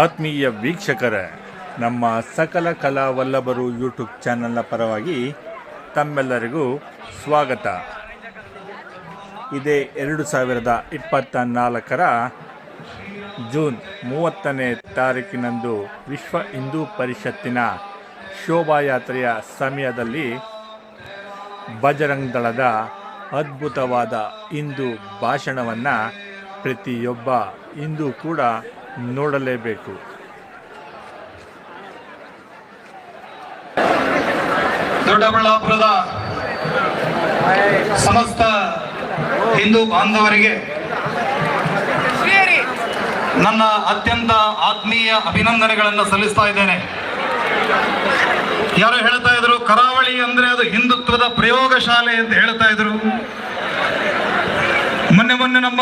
ಆತ್ಮೀಯ ವೀಕ್ಷಕರೇ, ನಮ್ಮ ಸಕಲ ಕಲಾ ವಲ್ಲಭರು ಯೂಟ್ಯೂಬ್ ಚಾನಲ್ನ ಪರವಾಗಿ ತಮ್ಮೆಲ್ಲರಿಗೂ ಸ್ವಾಗತ. ಇದೇ ಎರಡು ಸಾವಿರದ ಇಪ್ಪತ್ತ ನಾಲ್ಕರ ಜೂನ್ ಮೂವತ್ತನೇ ತಾರೀಕಿನಂದು ವಿಶ್ವ ಹಿಂದೂ ಪರಿಷತ್ತಿನ ಶೋಭಾಯಾತ್ರೆಯ ಸಮಯದಲ್ಲಿ ಬಜರಂಗ್ ದಳದ ಅದ್ಭುತವಾದ ಹಿಂದೂ ಭಾಷಣವನ್ನು ಪ್ರತಿಯೊಬ್ಬ ಹಿಂದೂ ಕೂಡ ನೋಡಲೇಬೇಕು. ದೊಡ್ಡಬಳ್ಳಾಪುರದ ಸಮಸ್ತ ಹಿಂದೂ ಬಾಂಧವರಿಗೆ ನನ್ನ ಅತ್ಯಂತ ಆತ್ಮೀಯ ಅಭಿನಂದನೆಗಳನ್ನು ಸಲ್ಲಿಸ್ತಾ ಇದ್ದೇನೆ. ಯಾರು ಹೇಳ್ತಾ ಇದ್ರು, ಕರಾವಳಿ ಅಂದ್ರೆ ಅದು ಹಿಂದುತ್ವದ ಪ್ರಯೋಗಶಾಲೆ ಅಂತ ಹೇಳ್ತಾ ಇದ್ರು. ಮೊನ್ನೆ ಮೊನ್ನೆ ನಮ್ಮ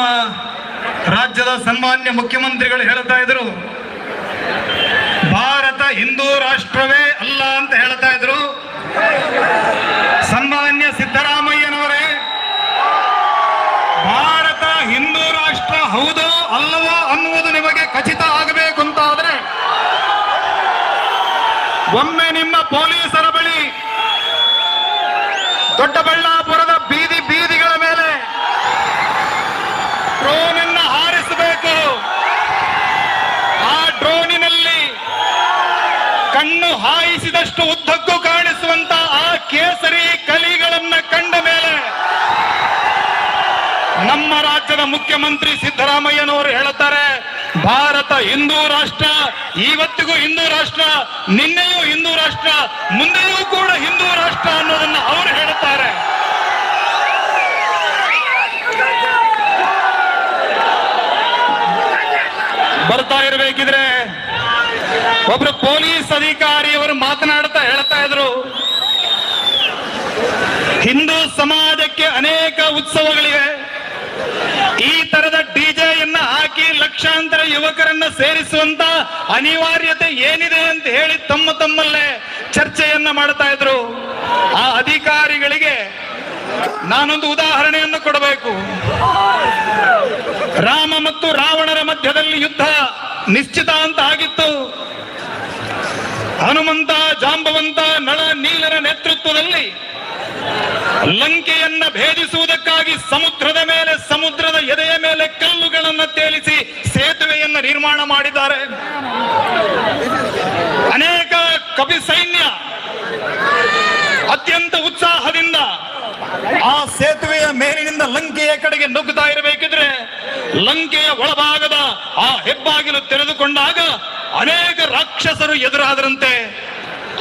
ರಾಜ್ಯದ ಸನ್ಮಾನ್ಯ ಮುಖ್ಯಮಂತ್ರಿಗಳು ಹೇಳ್ತಾ ಇದ್ರು. ಭಾರತ ಹಿಂದೂ ರಾಷ್ಟ್ರವೇ ಅಲ್ಲ ಅಂತ ಹೇಳ್ತಾ ಇದ್ರು. ಸನ್ಮಾನ್ಯ ಸಿದ್ದರಾಮಯ್ಯನವರೇ, ಭಾರತ ಹಿಂದೂ ರಾಷ್ಟ್ರ ಹೌದೋ ಅಲ್ಲವೋ ಅನ್ನುವುದು ನಿಮಗೆ ಖಚಿತ ಆಗಬೇಕು ಅಂತ ಆದ್ರೆ ಒಮ್ಮೆ ನಿಮ್ಮ ಪೊಲೀಸರ ಕಣ್ಣು ಉದ್ದಕ್ಕೂ ಕಾಣಿಸುವಂತ ಆ ಕೇಸರಿ ಕಲಿಗಳನ್ನ ಕಂಡ ಮೇಲೆ ನಮ್ಮ ರಾಜ್ಯದ ಮುಖ್ಯಮಂತ್ರಿ ಸಿದ್ದರಾಮಯ್ಯನವರು ಹೇಳುತ್ತಾರೆ, ಭಾರತ ಹಿಂದೂ ರಾಷ್ಟ್ರ ಇವತ್ತಿಗೂ ಹಿಂದೂ ರಾಷ್ಟ್ರ, ನಿನ್ನೆಯೂ ಹಿಂದೂ ರಾಷ್ಟ್ರ, ಮುಂದೆಯೂ ಕೂಡ ಹಿಂದೂ ರಾಷ್ಟ್ರ ಅನ್ನೋದನ್ನ ಅವರು ಹೇಳುತ್ತಾರೆ. ಬರ್ತಾ ಇರಬೇಕಿದ್ರೆ ಒಬ್ರು ಪೊಲೀಸ್ ಅಧಿಕಾರಿಯವರು ಮಾತನಾಡ್ತಾ ಹೇಳ್ತಾ ಇದ್ರು. ಹಿಂದೂ ಸಮಾಜಕ್ಕೆ ಅನೇಕ ಉತ್ಸವಗಳಿವೆ. ಈ ತರದ ಡಿಜೆಯನ್ನ ಹಾಕಿ ಲಕ್ಷಾಂತರ ಯುವಕರನ್ನ ಸೇರಿಸುವಂತ ಅನಿವಾರ್ಯತೆ ಏನಿದೆ ಅಂತ ಹೇಳಿ ತಮ್ಮ ತಮ್ಮಲ್ಲೇ ಚರ್ಚೆಯನ್ನ ಮಾಡ್ತಾ ಇದ್ರು. ಆ ಅಧಿಕಾರಿಗಳಿಗೆ ನಾನೊಂದು ಉದಾಹರಣೆಯನ್ನು ಕೊಡಬೇಕು. ರಾಮ ಮತ್ತು ರಾವಣರ ಮಧ್ಯದಲ್ಲಿ ಯುದ್ಧ ನಿಶ್ಚಿತ ಹನುಮಂತ, ಜಾಂಬವಂತ, ನಳ, ನೀಲರ ನೇತೃತ್ವದಲ್ಲಿ ಲಂಕೆಯನ್ನ ಭೇದಿಸುವುದಕ್ಕಾಗಿ ಸಮುದ್ರದ ಮೇಲೆ, ಸಮುದ್ರದ ಎದೆಯ ಮೇಲೆ ಕಲ್ಲುಗಳನ್ನು ತೇಲಿಸಿ ಸೇತುವೆಯನ್ನ ನಿರ್ಮಾಣ ಮಾಡಿದ್ದಾರೆ. ಅನೇಕ ಕಪಿ ಸೈನ್ಯ ಅತ್ಯಂತ ಉತ್ಸಾಹದಿಂದ ಆ ಸೇತುವೆಯ ಮೇಲಿನಿಂದ ಲಂಕೆಯ ಕಡೆಗೆ ನುಗ್ಗುತ್ತಾ ಇರಬೇಕಿದ್ರೆ ಲಂಕೆಯ ಒಳಭಾಗದ ಆ ಹೆಬ್ಬಾಗಿಲು ತೆರೆದುಕೊಂಡಾಗ ಅನೇಕ ರಾಕ್ಷಸರು ಎದುರಾದರಂತೆ.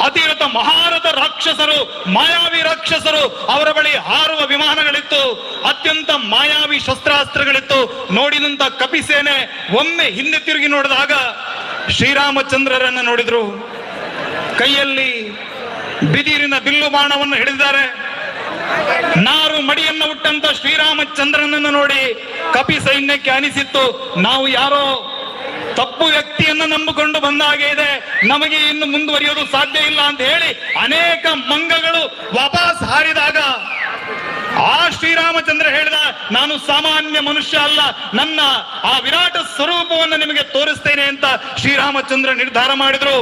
ಅತಿರಥ ಮಹಾರಥ ರಾಕ್ಷಸರು, ಮಾಯಾವಿ ರಾಕ್ಷಸರು ಅವರ ಬಳಿ ಹಾರುವ ವಿಮಾನಗಳಿತ್ತು, ಅತ್ಯಂತ ಮಾಯಾವಿ ಶಸ್ತ್ರಾಸ್ತ್ರಗಳಿತ್ತು. ನೋಡಿದಂತ ಕಪಿಸೇನೆ ಒಮ್ಮೆ ಹಿಂದೆ ತಿರುಗಿ ನೋಡಿದಾಗ ಶ್ರೀರಾಮಚಂದ್ರರನ್ನ ನೋಡಿದ್ರು. ಕೈಯಲ್ಲಿ ಬಿದಿರಿನ ಬಿಲ್ಲು ಬಾಣವನ್ನು ಹಿಡಿದಿದ್ದಾರೆ. ನಾರು ಮಡಿಯನ್ನು ಹುಟ್ಟಂತ ಶ್ರೀರಾಮಚಂದ್ರನನ್ನು ನೋಡಿ ಕಪಿ ಸೈನ್ಯಕ್ಕೆ ಅನಿಸಿತ್ತು. ನಾವು ಯಾರೋ ತಪ್ಪು ವ್ಯಕ್ತಿಯನ್ನು ನಂಬಿಕೊಂಡು ಬಂದ ಹಾಗೆ ಇದೆ. ನಮಗೆ ಇನ್ನು ಮುಂದುವರಿಯೋದು ಸಾಧ್ಯ ಇಲ್ಲ ಅಂತ ಹೇಳಿ ಅನೇಕ ಮಂಗಗಳು ವಾಪಸ್ ಹಾರಿದಾಗ ಆ ಶ್ರೀರಾಮಚಂದ್ರ ಹೇಳಿದ, ನಾನು ಸಾಮಾನ್ಯ ಮನುಷ್ಯ ಅಲ್ಲ, ನನ್ನ ಆ ವಿರಾಟ ಸ್ವರೂಪವನ್ನು ನಿಮಗೆ ತೋರಿಸ್ತೇನೆ ಅಂತ ಶ್ರೀರಾಮಚಂದ್ರ ನಿರ್ಧಾರ ಮಾಡಿದ್ರು.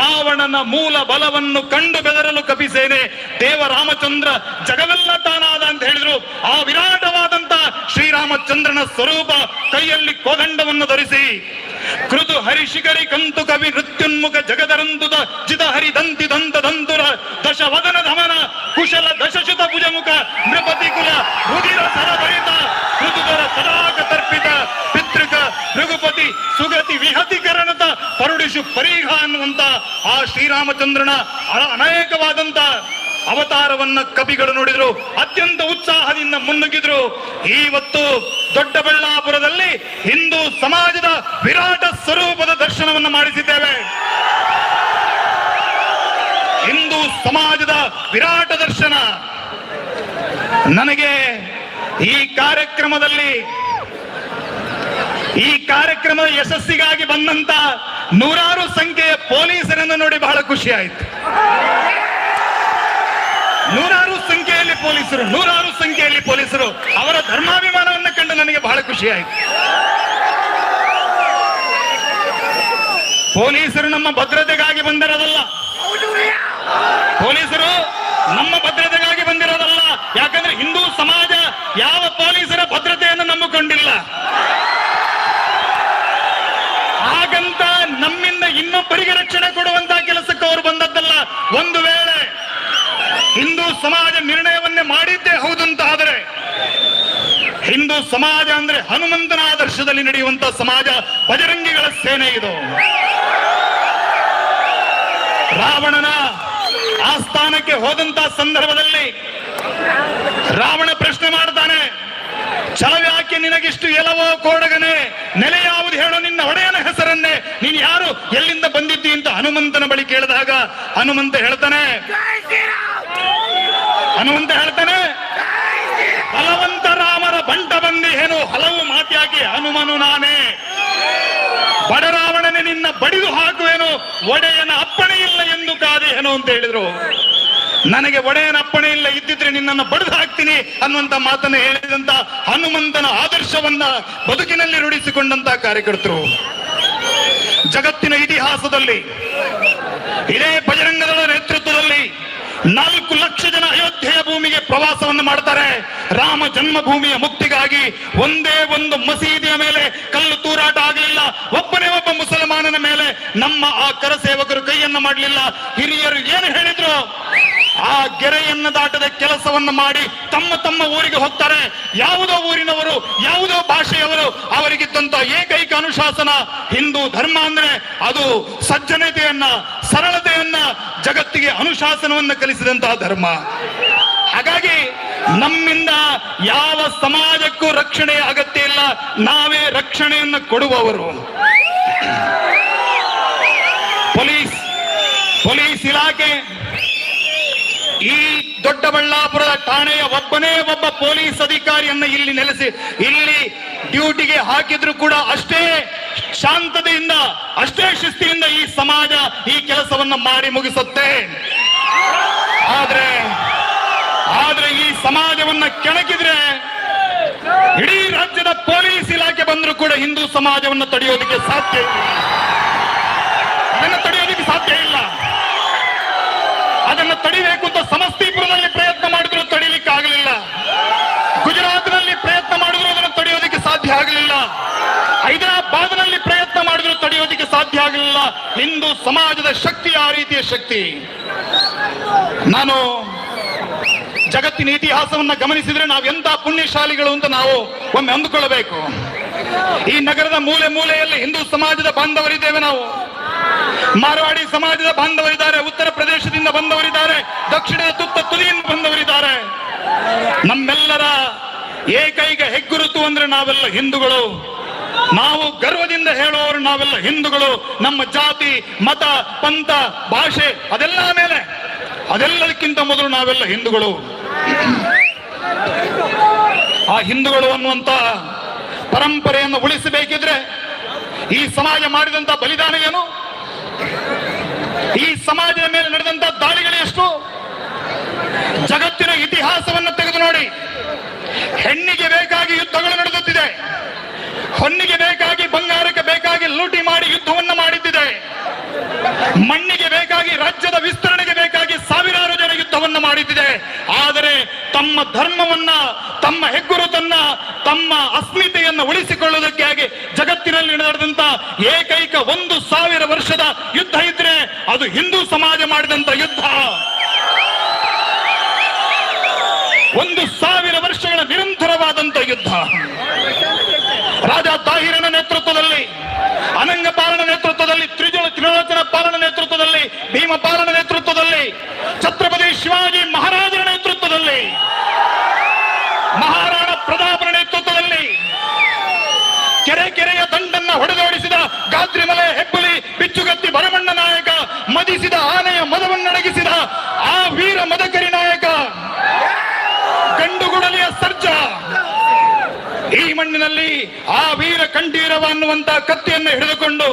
ರಾವಣನ ಮೂಲ ಬಲವನ್ನು ಕಂಡು ಬೆದರಲು ಕಪಿಸೇನೆ. ದೇವ ರಾಮಚಂದ್ರ ಜಗವೆಲ್ಲ ತಾನಾದ ಅಂತ ಹೇಳಿದ್ರು. ಆ ವಿರಾಟವಾದಂತ ಶ್ರೀರಾಮಚಂದ್ರನ ಸ್ವರೂಪ ಕೈಯಲ್ಲಿ ಕೋದಂಡವನ್ನು ಧರಿಸಿ ಕೃತು ಹರಿಶಿಖರಿ ಕಂತು ಕವಿ ಮೃತ್ಯುನ್ಮುಖ ಜಗದರಂದುದ ಚಿತ ಹರಿ ದಂತಿ ದಂತ ದಂತುರ ದಶ ವದನ ಧಮನ ಕುಶಲ ದಶಶುತ ಭುಜಮುಖ ನೃಪತಿ ಕುಲ ರುದಿರ ಸರಭರಿತ ಋತುಧರ ಸದಾಕ ತರ್ಪಿತ ಪಿತೃಕ ರಘುಪತಿ ಸುಗತಿ ವಿಹತಿಕರಣದ ಪರುಡಿಸು ಪರೀಘ ಅನ್ನುವಂತ ಆ ಶ್ರೀರಾಮಚಂದ್ರನ ಅನೇಕವಾದಂತ ಅವತಾರವನ್ನ ಕವಿಗಳು ನೋಡಿದ್ರು. ಅತ್ಯಂತ ಉತ್ಸಾಹದಿಂದ ಮುನ್ನುಗ್ಗಿದ್ರು. ಇವತ್ತು ದೊಡ್ಡಬಳ್ಳಾಪುರದಲ್ಲಿ ಹಿಂದೂ ಸಮಾಜದ ವಿರಾಟ ಸ್ವರೂಪದ ದರ್ಶನವನ್ನು ಮಾಡಿಸಿದ್ದೇವೆ. ಹಿಂದೂ ಸಮಾಜದ ವಿರಾಟ ದರ್ಶನ. ನನಗೆ ಈ ಕಾರ್ಯಕ್ರಮದಲ್ಲಿ, ಈ ಕಾರ್ಯಕ್ರಮದ ಯಶಸ್ಸಿಗಾಗಿ ಬಂದಂತ ನೂರಾರು ಸಂಖ್ಯೆಯ ಪೊಲೀಸರನ್ನು ನೋಡಿ ಬಹಳ ಖುಷಿ ಆಯಿತು. ನೂರಾರು ಸಂಖ್ಯೆಯಲ್ಲಿ ಪೊಲೀಸರು, ನೂರಾರು ಸಂಖ್ಯೆಯಲ್ಲಿ ಪೊಲೀಸರು, ಅವರ ಧರ್ಮಾಭಿಮಾನವನ್ನು ಕಂಡು ನನಗೆ ಬಹಳ ಖುಷಿ ಆಯಿತು. ಪೊಲೀಸರು ನಮ್ಮ ಭದ್ರತೆಗಾಗಿ ಬಂದಿರೋದಲ್ಲ. ಪೊಲೀಸರು ನಮ್ಮ ಭದ್ರತೆಗಾಗಿ ಬಂದಿರೋದಲ್ಲ. ಯಾಕಂದ್ರೆ ಹಿಂದೂ ಸಮಾಜ ಯಾವ ಪೊಲೀಸರ ಭದ್ರತೆಯನ್ನು ನಂಬಿಕೊಂಡಿಲ್ಲ. ಹಾಗಂತ ನಮ್ಮಿಂದ ಇನ್ನೊಬ್ಬರಿಗೆ ರಕ್ಷಣೆ ಕೊಡುವಂತ ಕೆಲಸಕ್ಕೆ ಅವರು ಬಂದದ್ದಲ್ಲ, ಒಂದು ವೇಳೆ ಹಿಂದೂ ಸಮಾಜ ನಿರ್ಣಯವನ್ನೇ ಮಾಡಿದ್ದೇ ಹೌದಂತ ಆದರೆ, ಹಿಂದೂ ಸಮಾಜ ಅಂದ್ರೆ ಹನುಮಂತನ ಆದರ್ಶದಲ್ಲಿ ನಡೆಯುವಂತ ಸಮಾಜ ಬಜರಂಗಿಗಳ ಸೇನೆ ಇದು. ರಾವಣನ ಆಸ್ಥಾನಕ್ಕೆ ಹೋದಂತ ಸಂದರ್ಭದಲ್ಲಿ ರಾವಣ ಪ್ರಶ್ನೆ ಮಾಡ್ತಾನೆ ಛಲವ್ಯಾಕೆ ನಿನಗಿಷ್ಟು ಎಲವೋ ಕೋಡಗನೆ? ನೆಲೆ ಯಾವುದು ಹೇಳೋ ನಿನ್ನ ಒಡೆಯನ ಹೆಸರನ್ನೇ. ನೀನು ಯಾರು? ಎಲ್ಲಿಂದ ಬಂದಿದ್ದಿ ಅಂತ ಹನುಮಂತನ ಬಳಿ ಕೇಳಿದಾಗ ಹನುಮಂತ ಹೇಳ್ತಾನೆ ಹನುಮಂತ ಹೇಳ್ತಾನೆ, ಬಲವಂತ ರಾಮರ ಬಂಟ ಬಂದಿ ಏನು ಹಲವು ಮಾತಿಯಾಗಿ ಹನುಮನು ನಾನೇ. ಬಡರಾವಣನೆ ನಿನ್ನ ಬಡಿದು ಹಾಕುವೇನು, ಒಡೆಯನ ಅಪ್ಪಣೆ ಇಲ್ಲ ಎಂದು ಕಾದೇನು ಅಂತ ಹೇಳಿದ್ರು. ನನಗೆ ಒಡೆಯನ ಅಪ್ಪಣೆ ಇಲ್ಲ, ಇದ್ದಿದ್ರೆ ನಿನ್ನನ್ನು ಬಡಿದು ಹಾಕ್ತೀನಿ ಅನ್ನುವಂತ ಮಾತನ್ನು ಹೇಳಿದಂತ ಹನುಮಂತನ ಆದರ್ಶವನ್ನ ಬದುಕಿನಲ್ಲಿ ರೂಢಿಸಿಕೊಂಡಂತ ಕಾರ್ಯಕರ್ತರು. ಜಗತ್ತಿನ ಇತಿಹಾಸದಲ್ಲಿ, ಇದೇ ಬಜರಂಗದ ನೇತೃತ್ವದಲ್ಲಿ ನಾಲ್ಕು ಲಕ್ಷ ಜನ ಅಯೋಧ್ಯೆಯ ಭೂಮಿಗೆ ಪ್ರವಾಸವನ್ನು ಮಾಡ್ತಾರೆ. ರಾಮ ಜನ್ಮಭೂಮಿಯ ಮುಕ್ತಿಗಾಗಿ ಒಂದೇ ಒಂದು ಮಸೀದಿಯ ಮೇಲೆ ಕಲ್ಲು ತೂರಾಟ ಆಗಲಿಲ್ಲ. ಒಬ್ಬನೇ ಒಬ್ಬ ಮುಸಲ್ಮಾನನ ಮೇಲೆ ನಮ್ಮ ಆ ಕರಸೇವಕರು ಕೈಯನ್ನ ಮಾಡಲಿಲ್ಲ. ಹಿರಿಯರು ಏನು ಹೇಳಿದ್ರು? ಆ ಗೆರೆಯನ್ನ ದಾಟದ ಕೆಲಸವನ್ನು ಮಾಡಿ ತಮ್ಮ ತಮ್ಮ ಊರಿಗೆ ಹೋಗ್ತಾರೆ. ಯಾವುದೋ ಊರಿನವರು, ಯಾವುದೋ ಭಾಷೆಯವರು ಅವರಿಗಿದ್ದಂತ ಏಕೈಕ ಅನುಶಾಸನ ಹಿಂದೂ ಧರ್ಮ ಅಂದ್ರೆ ಅದು ಸಜ್ಜನತೆಯನ್ನ, ಸರಳತೆಯನ್ನ, ಜಗತ್ತಿಗೆ ಅನುಶಾಸನವನ್ನು ಕಲಿಸಿದಂತಹ ಧರ್ಮ. ಹಾಗಾಗಿ ನಮ್ಮಿಂದ ಯಾವ ಸಮಾಜಕ್ಕೂ ರಕ್ಷಣೆ ಅಗತ್ಯ ಇಲ್ಲ. ನಾವೇ ರಕ್ಷಣೆಯನ್ನು ಕೊಡುವವರು. ಪೊಲೀಸ್ ಪೊಲೀಸ್ ಇಲಾಖೆ, ಈ ದೊಡ್ಡಬಳ್ಳಾಪುರದ ಠಾಣೆಯ ಒಬ್ಬನೇ ಒಬ್ಬ ಪೊಲೀಸ್ ಅಧಿಕಾರಿಯನ್ನು ಇಲ್ಲಿ ನೆಲೆಸಿ, ಇಲ್ಲಿ ಡ್ಯೂಟಿಗೆ ಹಾಕಿದ್ರು ಕೂಡ ಅಷ್ಟೇ ಶಾಂತತೆಯಿಂದ, ಅಷ್ಟೇ ಶಿಸ್ತಿಯಿಂದ ಈ ಸಮಾಜ ಈ ಕೆಲಸವನ್ನು ಮಾಡಿ ಮುಗಿಸುತ್ತೆ. ಆದ್ರೆ ಆದ್ರೆ ಈ ಸಮಾಜವನ್ನ ಕೆಣಕಿದ್ರೆ ಇಡೀ ರಾಜ್ಯದ ಪೊಲೀಸ್ ಇಲಾಖೆ ಬಂದರೂ ಕೂಡ ಹಿಂದೂ ಸಮಾಜವನ್ನು ತಡೆಯೋದಕ್ಕೆ ಸಾಧ್ಯ ಇಲ್ಲ. ಅದನ್ನು ತಡೆಯೋದಕ್ಕೆ ಸಾಧ್ಯ ಇಲ್ಲ. ಅದನ್ನು ತಡಿಬೇಕು ಅಂತ ಸಮಸ್ತೀಪುರದಲ್ಲಿ ಪ್ರಯತ್ನ ಮಾಡಿದ್ರು ತಡಿಲಿಕ್ಕೆ ಆಗಲಿಲ್ಲ. ಗುಜರಾತ್ನಲ್ಲಿ ಪ್ರಯತ್ನ ಮಾಡಿದ್ರು ಅದನ್ನು ತಡೆಯೋದಕ್ಕೆ ಸಾಧ್ಯ ಆಗಲಿಲ್ಲ. ಹೈದರಾಬಾದ್ನಲ್ಲಿ ಪ್ರಯತ್ನ ಮಾಡಿದ್ರು ತಡೆಯೋದಕ್ಕೆ ಸಾಧ್ಯ ಆಗಲಿಲ್ಲ. ಹಿಂದೂ ಸಮಾಜದ ಶಕ್ತಿ ಆ ರೀತಿಯ ಶಕ್ತಿ. ನಾನು ಜಗತ್ತಿನ ಇತಿಹಾಸವನ್ನ ಗಮನಿಸಿದ್ರೆ ನಾವು ಎಂತ ಪುಣ್ಯಶಾಲಿಗಳು ಅಂತ ನಾವು ಒಮ್ಮೆ ಅಂದುಕೊಳ್ಳಬೇಕು. ಈ ನಗರದ ಮೂಲೆ ಮೂಲೆಯಲ್ಲಿ ಹಿಂದೂ ಸಮಾಜದ ಬಾಂಧವರಿದ್ದೇವೆ ನಾವು. ಮಾರವಾಡಿ ಸಮಾಜದ ಬಾಂಧವರಿದ್ದಾರೆ, ಉತ್ತರ ಪ್ರದೇಶದಿಂದ ಬಂದವರಿದ್ದಾರೆ, ದಕ್ಷಿಣದ ತುತ್ತ ತುದಿಯಿಂದ ಬಂದವರಿದ್ದಾರೆ. ನಮ್ಮೆಲ್ಲರ ಏಕೈಕ ಹೆಗ್ಗುರುತು ಅಂದ್ರೆ ನಾವೆಲ್ಲ ಹಿಂದೂಗಳು. ನಾವು ಗರ್ವದಿಂದ ಹೇಳುವವರು ನಾವೆಲ್ಲ ಹಿಂದೂಗಳು. ನಮ್ಮ ಜಾತಿ, ಮತ, ಪಂಥ, ಭಾಷೆ ಅದೆಲ್ಲ ಮೇಲೆ. ಅದೆಲ್ಲದಕ್ಕಿಂತ ಮೊದಲು ನಾವೆಲ್ಲ ಹಿಂದೂಗಳು. ಆ ಹಿಂದೂಗಳು ಅನ್ನುವಂತ ಪರಂಪರೆಯನ್ನು ಉಳಿಸಬೇಕಿದ್ರೆ ಈ ಸಮಾಜ ಮಾಡಿದಂತ ಬಲಿದಾನ ಏನು? ಈ ಸಮಾಜದ ಮೇಲೆ ನಡೆದಂತ ದಾಳಿಗಳು ಎಷ್ಟು? ಜಗತ್ತಿನ ಇತಿಹಾಸವನ್ನು ತೆಗೆದು ನೋಡಿ. ಹೆಣ್ಣಿಗೆ ಬೇಕಾಗಿ ಯುದ್ಧಗಳು ನಡೆದುತ್ತಿದೆ. ಹೊನ್ನಿಗೆ ಬೇಕಾಗಿ ಬಂಗಾರಕ್ಕೆ ಬೇಕಾಗಿ ಲೂಟಿ ಮಾಡಿ ಯುದ್ಧವನ್ನು ಮಾಡಿದ್ದಿದೆ. ಮಣ್ಣಿಗೆ ಬೇಕಾಗಿ ರಾಜ್ಯದ ವಿಸ್ತರಣೆಗೆ ಬೇಕಾಗಿ ಯುದ್ಧವನ್ನು ಮಾಡಿದ್ದಿದೆ. ಆದರೆ ತಮ್ಮ ಧರ್ಮವನ್ನ, ತಮ್ಮ ಹೆಗ್ಗುರುತನ್ನ, ತಮ್ಮ ಅಸ್ಮಿತೆಯನ್ನು ಉಳಿಸಿಕೊಳ್ಳುವುದಕ್ಕಾಗಿ ಜಗತ್ತಿನಲ್ಲಿ ನಡೆದಂತ ಏಕೈಕ ಒಂದು ಸಾವಿರ ವರ್ಷದ ಯುದ್ಧ ಇದ್ರೆ ಅದು ಹಿಂದೂ ಸಮಾಜ ಮಾಡಿದಂತ ಯುದ್ಧ. ಒಂದು ಸಾವಿರ ವರ್ಷಗಳ ನಿರಂತರವಾದಂತ ಯುದ್ಧ. ರಾಜ ತಾಹಿರನ ನೇತೃತ್ವದಲ್ಲಿ, ಅನಂಗಪಾಲನ ನೇತೃತ್ವದಲ್ಲಿ ತ್ರಿಜಲ ತ್ರಿಲೋಚನ ಪಾಲನ ನೇತೃತ್ವದಲ್ಲಿ, ಭೀಮ ಪಾಲನ ನೇತೃತ್ವದಲ್ಲಿ, ಛತ್ರಪತಿ ಶಿವಾಜಿ ಮಹಾರಾಜರ ನೇತೃತ್ವದಲ್ಲಿ, ಮಹಾರಾಣ ಪ್ರತಾಪನ ನೇತೃತ್ವದಲ್ಲಿ, ಕೆರೆ ಕೆರೆಯ ದಂಡನ್ನ ಹೊಡೆದೋಡಿಸಿದ ಗಾತ್ರಿಮಲೆ ಹೆಬ್ಬುಲಿ, ಬಿಚ್ಚುಗತ್ತಿ ಭರಮಣ್ಣ ನಾಯಕ, ಮದಿಸಿದ ಆನೆಯ ಮದವನ್ನಡಗಿಸಿದ ಆ ವೀರ ಮದಕರಿ ನಾಯಕ, ಗಂಡುಗುಡಲಿಯ ಸರ್ಜ. ಈ ಮಣ್ಣಿನಲ್ಲಿ ಆ ವೀರ ಕಂಠೀರವ ಅನ್ನುವಂತ ಕತ್ತಿಯನ್ನು ಹಿಡಿದುಕೊಂಡು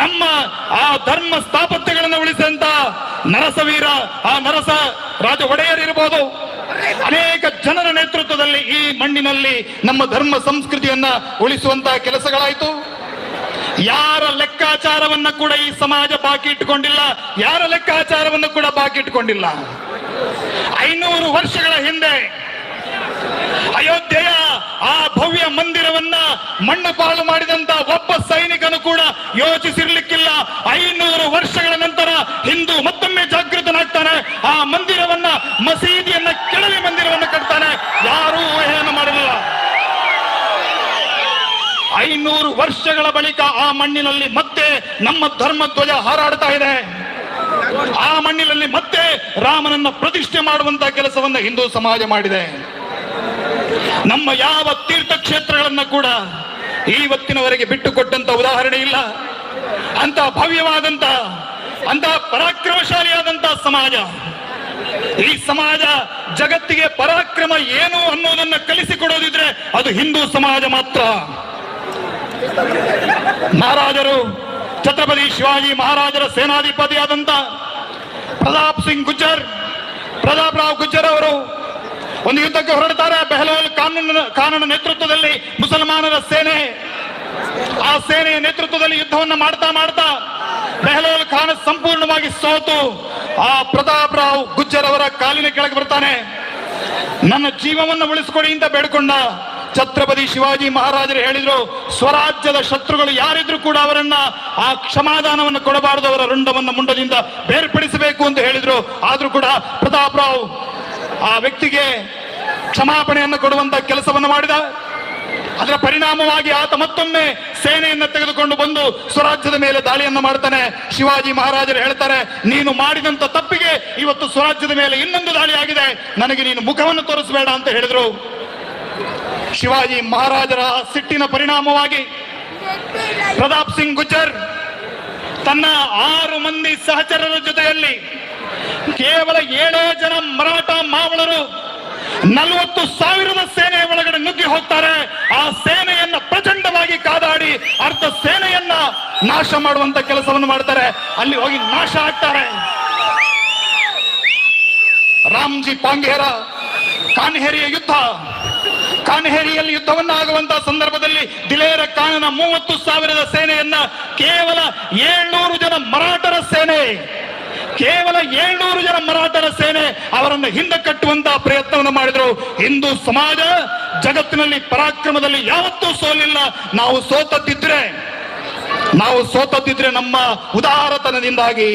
ನಮ್ಮ ಆ ಧರ್ಮ ಸ್ಥಾಪತ್ಯಗಳನ್ನು ಉಳಿಸಿದಂತ ನರಸವೀರ, ಆ ನರಸ ರಾಜ ಒಡೆಯರ್ ಇರಬಹುದು ಅನೇಕ ಜನರ ನೇತೃತ್ವದಲ್ಲಿ ಈ ಮಣ್ಣಿನಲ್ಲಿ ನಮ್ಮ ಧರ್ಮ ಸಂಸ್ಕೃತಿಯನ್ನ ಉಳಿಸುವಂತಹ ಕೆಲಸಗಳಾಯಿತು. ಯಾರ ಲೆಕ್ಕಾಚಾರವನ್ನ ಕೂಡ ಈ ಸಮಾಜ ಬಾಕಿ ಇಟ್ಟುಕೊಂಡಿಲ್ಲ, ಯಾರ ಲೆಕ್ಕಾಚಾರವನ್ನು ಕೂಡ ಬಾಕಿ ಇಟ್ಟುಕೊಂಡಿಲ್ಲ. ಐನೂರು ವರ್ಷಗಳ ಹಿಂದೆ ಅಯೋಧ್ಯೆಯ ಆ ಭವ್ಯ ಮಂದಿರವನ್ನ ಮಣ್ಣು ಪಾಲು ಮಾಡಿದಂತ ಯೋಚಿಸಿರ್ಲಿಕ್ಕಿಲ್ಲ. ಐನೂರು ವರ್ಷಗಳ ನಂತರ ಹಿಂದೂ ಮತ್ತೊಮ್ಮೆ ಜಾಗೃತನಾಗ್ತಾನೆ. ಆ ಮಂದಿರವನ್ನ, ಮಸೀದಿಯನ್ನ ಕೆಳವಿ ಮಂದಿರವನ್ನ ಕಟ್ತಾನೆ. ಯಾರೂ ಊಹೆಯನ್ನು ಮಾಡಲಿಲ್ಲ ಐನೂರು ವರ್ಷಗಳ ಬಳಿಕ ಆ ಮಣ್ಣಿನಲ್ಲಿ ಮತ್ತೆ ನಮ್ಮ ಧರ್ಮ ಧ್ವಜ ಹಾರಾಡ್ತಾ ಇದೆ. ಆ ಮಣ್ಣಿನಲ್ಲಿ ಮತ್ತೆ ರಾಮನನ್ನ ಪ್ರತಿಷ್ಠೆ ಮಾಡುವಂತ ಕೆಲಸವನ್ನ ಹಿಂದೂ ಸಮಾಜ ಮಾಡಿದೆ. ನಮ್ಮ ಯಾವ ತೀರ್ಥಕ್ಷೇತ್ರಗಳನ್ನ ಕೂಡ ಇವತ್ತಿನವರೆಗೆ ಬಿಟ್ಟುಕೊಟ್ಟಂತ ಉದಾಹರಣೆ ಇಲ್ಲ. ಅಂತ ಭವ್ಯವಾದಂತ ಅಂತ ಪರಾಕ್ರಮಶಾಲಿಯಾದಂತ ಸಮಾಜ. ಈ ಸಮಾಜ ಜಗತ್ತಿಗೆ ಪರಾಕ್ರಮ ಏನು ಅನ್ನೋದನ್ನ ಕಲಿಸಿಕೊಡೋದಿದ್ರೆ ಅದು ಹಿಂದೂ ಸಮಾಜ ಮಾತ್ರ. ಮಹಾರಾಜರು, ಛತ್ರಪತಿ ಶಿವಾಜಿ ಮಹಾರಾಜರ ಸೇನಾಧಿಪತಿಯಾದಂತ ಪ್ರತಾಪ್ ಸಿಂಗ್ ಗುಜ್ಜರ್, ಪ್ರತಾಪ್ ರಾವ್ ಗುಜ್ಜರ್ ಅವರು ಒಂದು ಯುದ್ಧಕ್ಕೆ ಹೊರಡ್ತಾರೆ. ಬೆಹಲೋಲ್ ಕಾನೂನು ಕಾನೂನು ನೇತೃತ್ವದಲ್ಲಿ ಮುಸಲ್ಮಾನರ ಸೇನೆ ಆ ಸೇನೆಯ ನೇತೃತ್ವದಲ್ಲಿ ಯುದ್ಧವನ್ನು ಮಾಡ್ತಾ ಮಾಡ್ತಾ ಬೆಹಲೋಲ್ ಖಾನ್ ಸಂಪೂರ್ಣವಾಗಿ ಸೋತು. ಆ ಪ್ರತಾಪ್ ರಾವ್ ಗುಜ್ಜರ್ ಅವರ ಕಾಲಿನ ಕೆಳಗೆ ಬರ್ತಾನೆ. ನನ್ನ ಜೀವವನ್ನು ಉಳಿಸಿಕೊಡಿ ಅಂತ ಬೇಡ್ಕೊಂಡ ಛತ್ರಪತಿ ಶಿವಾಜಿ ಮಹಾರಾಜರು ಹೇಳಿದ್ರು, ಸ್ವರಾಜ್ಯದ ಶತ್ರುಗಳು ಯಾರಿದ್ರು ಕೂಡ ಅವರನ್ನ ಆ ಕ್ಷಮಾದಾನವನ್ನು ಕೊಡಬಾರದು, ಅವರ ರುಂಡವನ್ನು ಮುಂಡದಿಂದ ಬೇರ್ಪಡಿಸಬೇಕು ಅಂತ ಹೇಳಿದ್ರು. ಆದ್ರೂ ಕೂಡ ಪ್ರತಾಪ್ ರಾವ್ ಆ ವ್ಯಕ್ತಿಗೆ ಕ್ಷಮಾಪಣೆಯನ್ನು ಕೊಡುವಂತ ಕೆಲಸವನ್ನು ಮಾಡಿದ. ಅದರ ಪರಿಣಾಮವಾಗಿ ಆತ ಮತ್ತೊಮ್ಮೆ ಸೇನೆಯನ್ನ ತೆಗೆದುಕೊಂಡು ಬಂದು ಸ್ವರಾಜ್ಯದ ಮೇಲೆ ದಾಳಿಯನ್ನು ಮಾಡ್ತಾನೆ. ಶಿವಾಜಿ ಮಹಾರಾಜರು ಹೇಳ್ತಾರೆ, ನೀನು ಮಾಡಿದಂತ ತಪ್ಪಿಗೆ ಇವತ್ತು ಸ್ವರಾಜ್ಯದ ಮೇಲೆ ಇನ್ನೊಂದು ದಾಳಿ ಆಗಿದೆ. ನನಗೆ ನೀನು ಮುಖವನ್ನು ತೋರಿಸಬೇಡ ಅಂತ ಹೇಳಿದ್ರು. ಶಿವಾಜಿ ಮಹಾರಾಜರ ಸಿಟ್ಟಿನ ಪರಿಣಾಮವಾಗಿ ಪ್ರತಾಪ್ ಸಿಂಗ್ ಗುಜ್ಜರ್ ತನ್ನ ಆರು ಮಂದಿ ಸಹಚರರ ಜೊತೆಯಲ್ಲಿ ಕೇವಲ ಏಳೇ ಜನ ಮರಾಠ ಮಾವಳರು ನಲವತ್ತು ಸಾವಿರದ ಸೇನೆಯ ಒಳಗಡೆ ನುಗ್ಗಿ ಹೋಗ್ತಾರೆ. ಆ ಸೇನೆಯನ್ನ ಪ್ರಚಂಡವಾಗಿ ಕಾದಾಡಿ ಅರ್ಧ ಸೇನೆಯನ್ನ ನಾಶ ಮಾಡುವಂತ ಕೆಲಸವನ್ನು ಮಾಡ್ತಾರೆ. ಅಲ್ಲಿ ಹೋಗಿ ನಾಶ ಆಗ್ತಾರೆ. ರಾಮ್ಜಿ ಪಾಂಗೇರ ಕಾನ್ಹೇರಿಯ ಯುದ್ಧ. ಕಾನ್ಹೇರಿಯಲ್ಲಿ ಯುದ್ಧವನ್ನ ಆಗುವಂತಹ ಸಂದರ್ಭದಲ್ಲಿ ದಿಲೇರ ಕಾನನ ಮೂವತ್ತು ಸಾವಿರದ ಸೇನೆಯನ್ನ ಕೇವಲ ಏಳ್ನೂರು ಜನ ಮರಾಠರ ಸೇನೆ. ಕೇವಲ ಏಳ್ನೂರು ಜನ ಮರಾಠರ ಸೇನೆ ಅವರನ್ನು ಹಿಂದೆ ಕಟ್ಟುವಂತ ಪ್ರಯತ್ನವನ್ನು ಮಾಡಿದ್ರು. ಹಿಂದೂ ಸಮಾಜ ಜಗತ್ತಿನಲ್ಲಿ ಪರಾಕ್ರಮದಲ್ಲಿ ಯಾವತ್ತೂ ಸೋಲಿಲ್ಲ. ನಾವು ಸೋತದ್ದಿದ್ರೆ ನಾವು ಸೋತದ್ದಿದ್ರೆ ನಮ್ಮ ಉದಾರತನದಿಂದಾಗಿ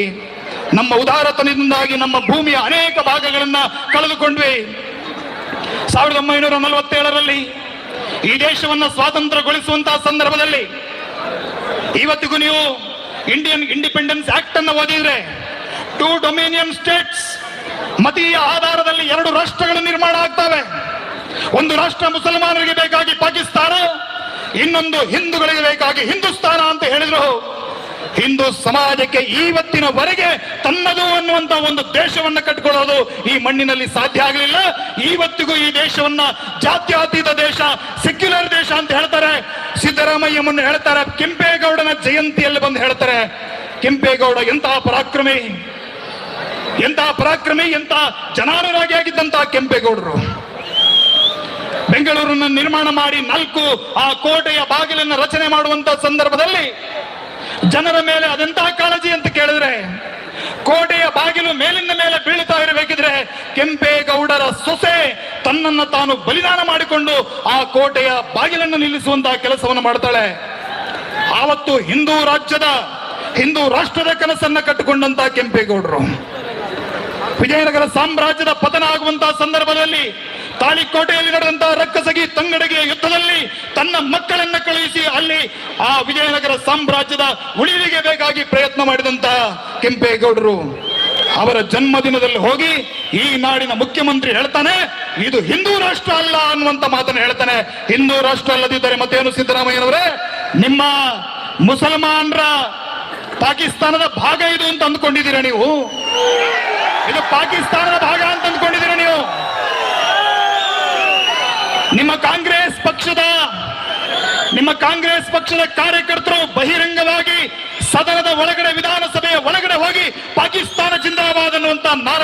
ನಮ್ಮ ಉದಾರತನದಿಂದಾಗಿ ನಮ್ಮ ಭೂಮಿಯ ಅನೇಕ ಭಾಗಗಳನ್ನ ಕಳೆದುಕೊಂಡ್ವಿ. ಸಾವಿರದ ಒಂಬೈನೂರ ನಲವತ್ತೇಳರಲ್ಲಿ ಈ ದೇಶವನ್ನ ಸ್ವಾತಂತ್ರ್ಯಗೊಳಿಸುವಂತಹ ಸಂದರ್ಭದಲ್ಲಿ, ಇವತ್ತಿಗೂ ನೀವು ಇಂಡಿಯನ್ ಇಂಡಿಪೆಂಡೆನ್ಸ್ ಆಕ್ಟ್ ಅನ್ನು ಓದಿದ್ರೆ ಟೂ ಡೊಮಿನಿಯನ್ ಸ್ಟೇಟ್ಸ್ ಮತೀಯ ಆಧಾರದಲ್ಲಿ ಎರಡು ರಾಷ್ಟ್ರಗಳು ನಿರ್ಮಾಣ ಆಗ್ತವೆ. ಒಂದು ರಾಷ್ಟ್ರ ಮುಸಲ್ಮಾನರಿಗೆ ಬೇಕಾಗಿ ಪಾಕಿಸ್ತಾನ, ಇನ್ನೊಂದು ಹಿಂದೂಗಳಿಗೆ ಬೇಕಾಗಿ ಹಿಂದೂಸ್ತಾನ ಅಂತ ಹೇಳಿದ್ರು. ಹಿಂದೂ ಸಮಾಜಕ್ಕೆ ಇವತ್ತಿನವರೆಗೆ ತನ್ನದು ಅನ್ನುವಂತ ಒಂದು ದೇಶವನ್ನ ಕಟ್ಟಿಕೊಳ್ಳೋದು ಈ ಮಣ್ಣಿನಲ್ಲಿ ಸಾಧ್ಯ ಆಗಲಿಲ್ಲ. ಇವತ್ತಿಗೂ ಈ ದೇಶವನ್ನ ಜಾತ್ಯತೀತ ದೇಶ ಸೆಕ್ಯುಲರ್ ದೇಶ ಅಂತ ಹೇಳ್ತಾರೆ. ಸಿದ್ದರಾಮಯ್ಯ ಮುಂದೆ ಹೇಳ್ತಾರೆ, ಕೆಂಪೇಗೌಡನ ಜಯಂತಿಯಲ್ಲಿ ಬಂದು ಹೇಳ್ತಾರೆ. ಕೆಂಪೇಗೌಡ ಎಂತಹ ಪರಾಕ್ರಮಿ. ಎಂತಹ ಪರಾಕ್ರಮಿ ಎಂತ ಜನಾನುರಾಗಿ ಆಗಿದ್ದಂತಹ ಕೆಂಪೇಗೌಡರು. ಬೆಂಗಳೂರನ್ನು ನಿರ್ಮಾಣ ಮಾಡಿ ನಾಲ್ಕು ಆ ಕೋಟೆಯ ಬಾಗಿಲನ್ನು ರಚನೆ ಮಾಡುವಂತ ಸಂದರ್ಭದಲ್ಲಿ ಜನರ ಮೇಲೆ ಅದೆಂತಹ ಕಾಳಜಿ ಅಂತ ಕೇಳಿದ್ರೆ, ಕೋಟೆಯ ಬಾಗಿಲು ಮೇಲಿನ ಮೇಲೆ ಬೀಳುತ್ತಾ ಇರಬೇಕಿದ್ರೆ ಕೆಂಪೇಗೌಡರ ಸೊಸೆ ತನ್ನನ್ನು ತಾನು ಬಲಿದಾನ ಮಾಡಿಕೊಂಡು ಆ ಕೋಟೆಯ ಬಾಗಿಲನ್ನು ನಿಲ್ಲಿಸುವಂತಹ ಕೆಲಸವನ್ನು ಮಾಡ್ತಾಳೆ. ಆವತ್ತು ಹಿಂದೂ ರಾಜ್ಯದ, ಹಿಂದೂ ರಾಷ್ಟ್ರದ ಕನಸನ್ನ ಕಟ್ಟಿಕೊಂಡಂತ ಕೆಂಪೇಗೌಡರು. ವಿಜಯನಗರ ಸಾಮ್ರಾಜ್ಯದ ಪತನ ಆಗುವಂತಹ ಸಂದರ್ಭದಲ್ಲಿ ತಾಳಿಕೋಟೆಯಲ್ಲಿ ನಡೆದಂತಹ ರಕ್ಕಸಗಿ ತಂಗಡಿಗೆ ಯುದ್ಧದಲ್ಲಿ ತನ್ನ ಮಕ್ಕಳನ್ನ ಕಳುಹಿಸಿ ಅಲ್ಲಿ ಆ ವಿಜಯನಗರ ಸಾಮ್ರಾಜ್ಯದ ಉಳಿವಿಗೆ ಬೇಕಾಗಿ ಪ್ರಯತ್ನ ಮಾಡಿದಂತಹ ಕೆಂಪೇಗೌಡರು ಅವರ ಜನ್ಮದಿನದಲ್ಲಿ ಹೋಗಿ ಈ ನಾಡಿನ ಮುಖ್ಯಮಂತ್ರಿ ಹೇಳ್ತಾನೆ, ಇದು ಹಿಂದೂ ರಾಷ್ಟ್ರ ಅಲ್ಲ ಅನ್ನುವಂತ ಮಾತನ್ನು ಹೇಳ್ತಾನೆ. ಹಿಂದೂ ರಾಷ್ಟ್ರ ಅಲ್ಲದಿದ್ದರೆ ಮತ್ತೇನು ಸಿದ್ದರಾಮಯ್ಯನವರೇ? ನಿಮ್ಮ ಮುಸಲ್ಮಾನರ ಪಾಕಿಸ್ತಾನದ ಭಾಗ ಇದು ಅಂತ ಅಂದ್ಕೊಂಡಿದ್ದೀರಾ ನೀವು? ಇದು ಪಾಕಿಸ್ತಾನದ ಭಾಗ ಅಂತ ಅಂದ್ಕೊಂಡಿದ್ದೀರಾ ನೀವು? ನಿಮ್ಮ ಕಾಂಗ್ರೆಸ್ ಪಕ್ಷದ, ನಿಮ್ಮ ಕಾಂಗ್ರೆಸ್ ಪಕ್ಷದ ಕಾರ್ಯಕರ್ತರು ಬಹಿರಂಗವಾಗಿ ಸದನದ ಒಳಗಡೆ, ವಿಧಾನಸಭೆಯ ಒಳಗಡೆ ಹೋಗಿ ಪಾಕಿಸ್ತಾನ ಜಿಂದಾಬಾದ್ ಅನ್ನುವಂತ ನಾರ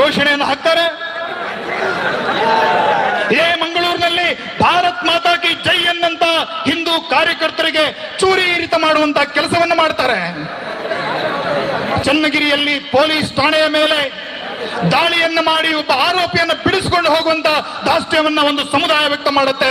ಘೋಷಣೆಯನ್ನು ಹಾಕ್ತಾರೆ. ಇದೇ ಮಂಗಳೂರಿನಲ್ಲಿ ಭಾರತ್ ಮಾತಾ ಕಿ ಜೈ ಅನ್ನಂತ ಹಿಂದೂ ಕಾರ್ಯಕರ್ತರಿಗೆ ಚೂರಿ ಇರಿತ ಮಾಡುವಂತ ಕೆಲಸವನ್ನು ಮಾಡ್ತಾರೆ. ಚನ್ನಗಿರಿಯಲ್ಲಿ ಪೊಲೀಸ್ ಠಾಣೆಯ ಮೇಲೆ ದಾಳಿಯನ್ನು ಮಾಡಿ ಒಬ್ಬ ಆರೋಪಿಯನ್ನು ಬಿಡಿಸಿಕೊಂಡು ಹೋಗುವಂತ ದಾಸ್ಟ್ಯವನ್ನ ಒಂದು ಸಮುದಾಯ ವ್ಯಕ್ತ ಮಾಡುತ್ತೆ.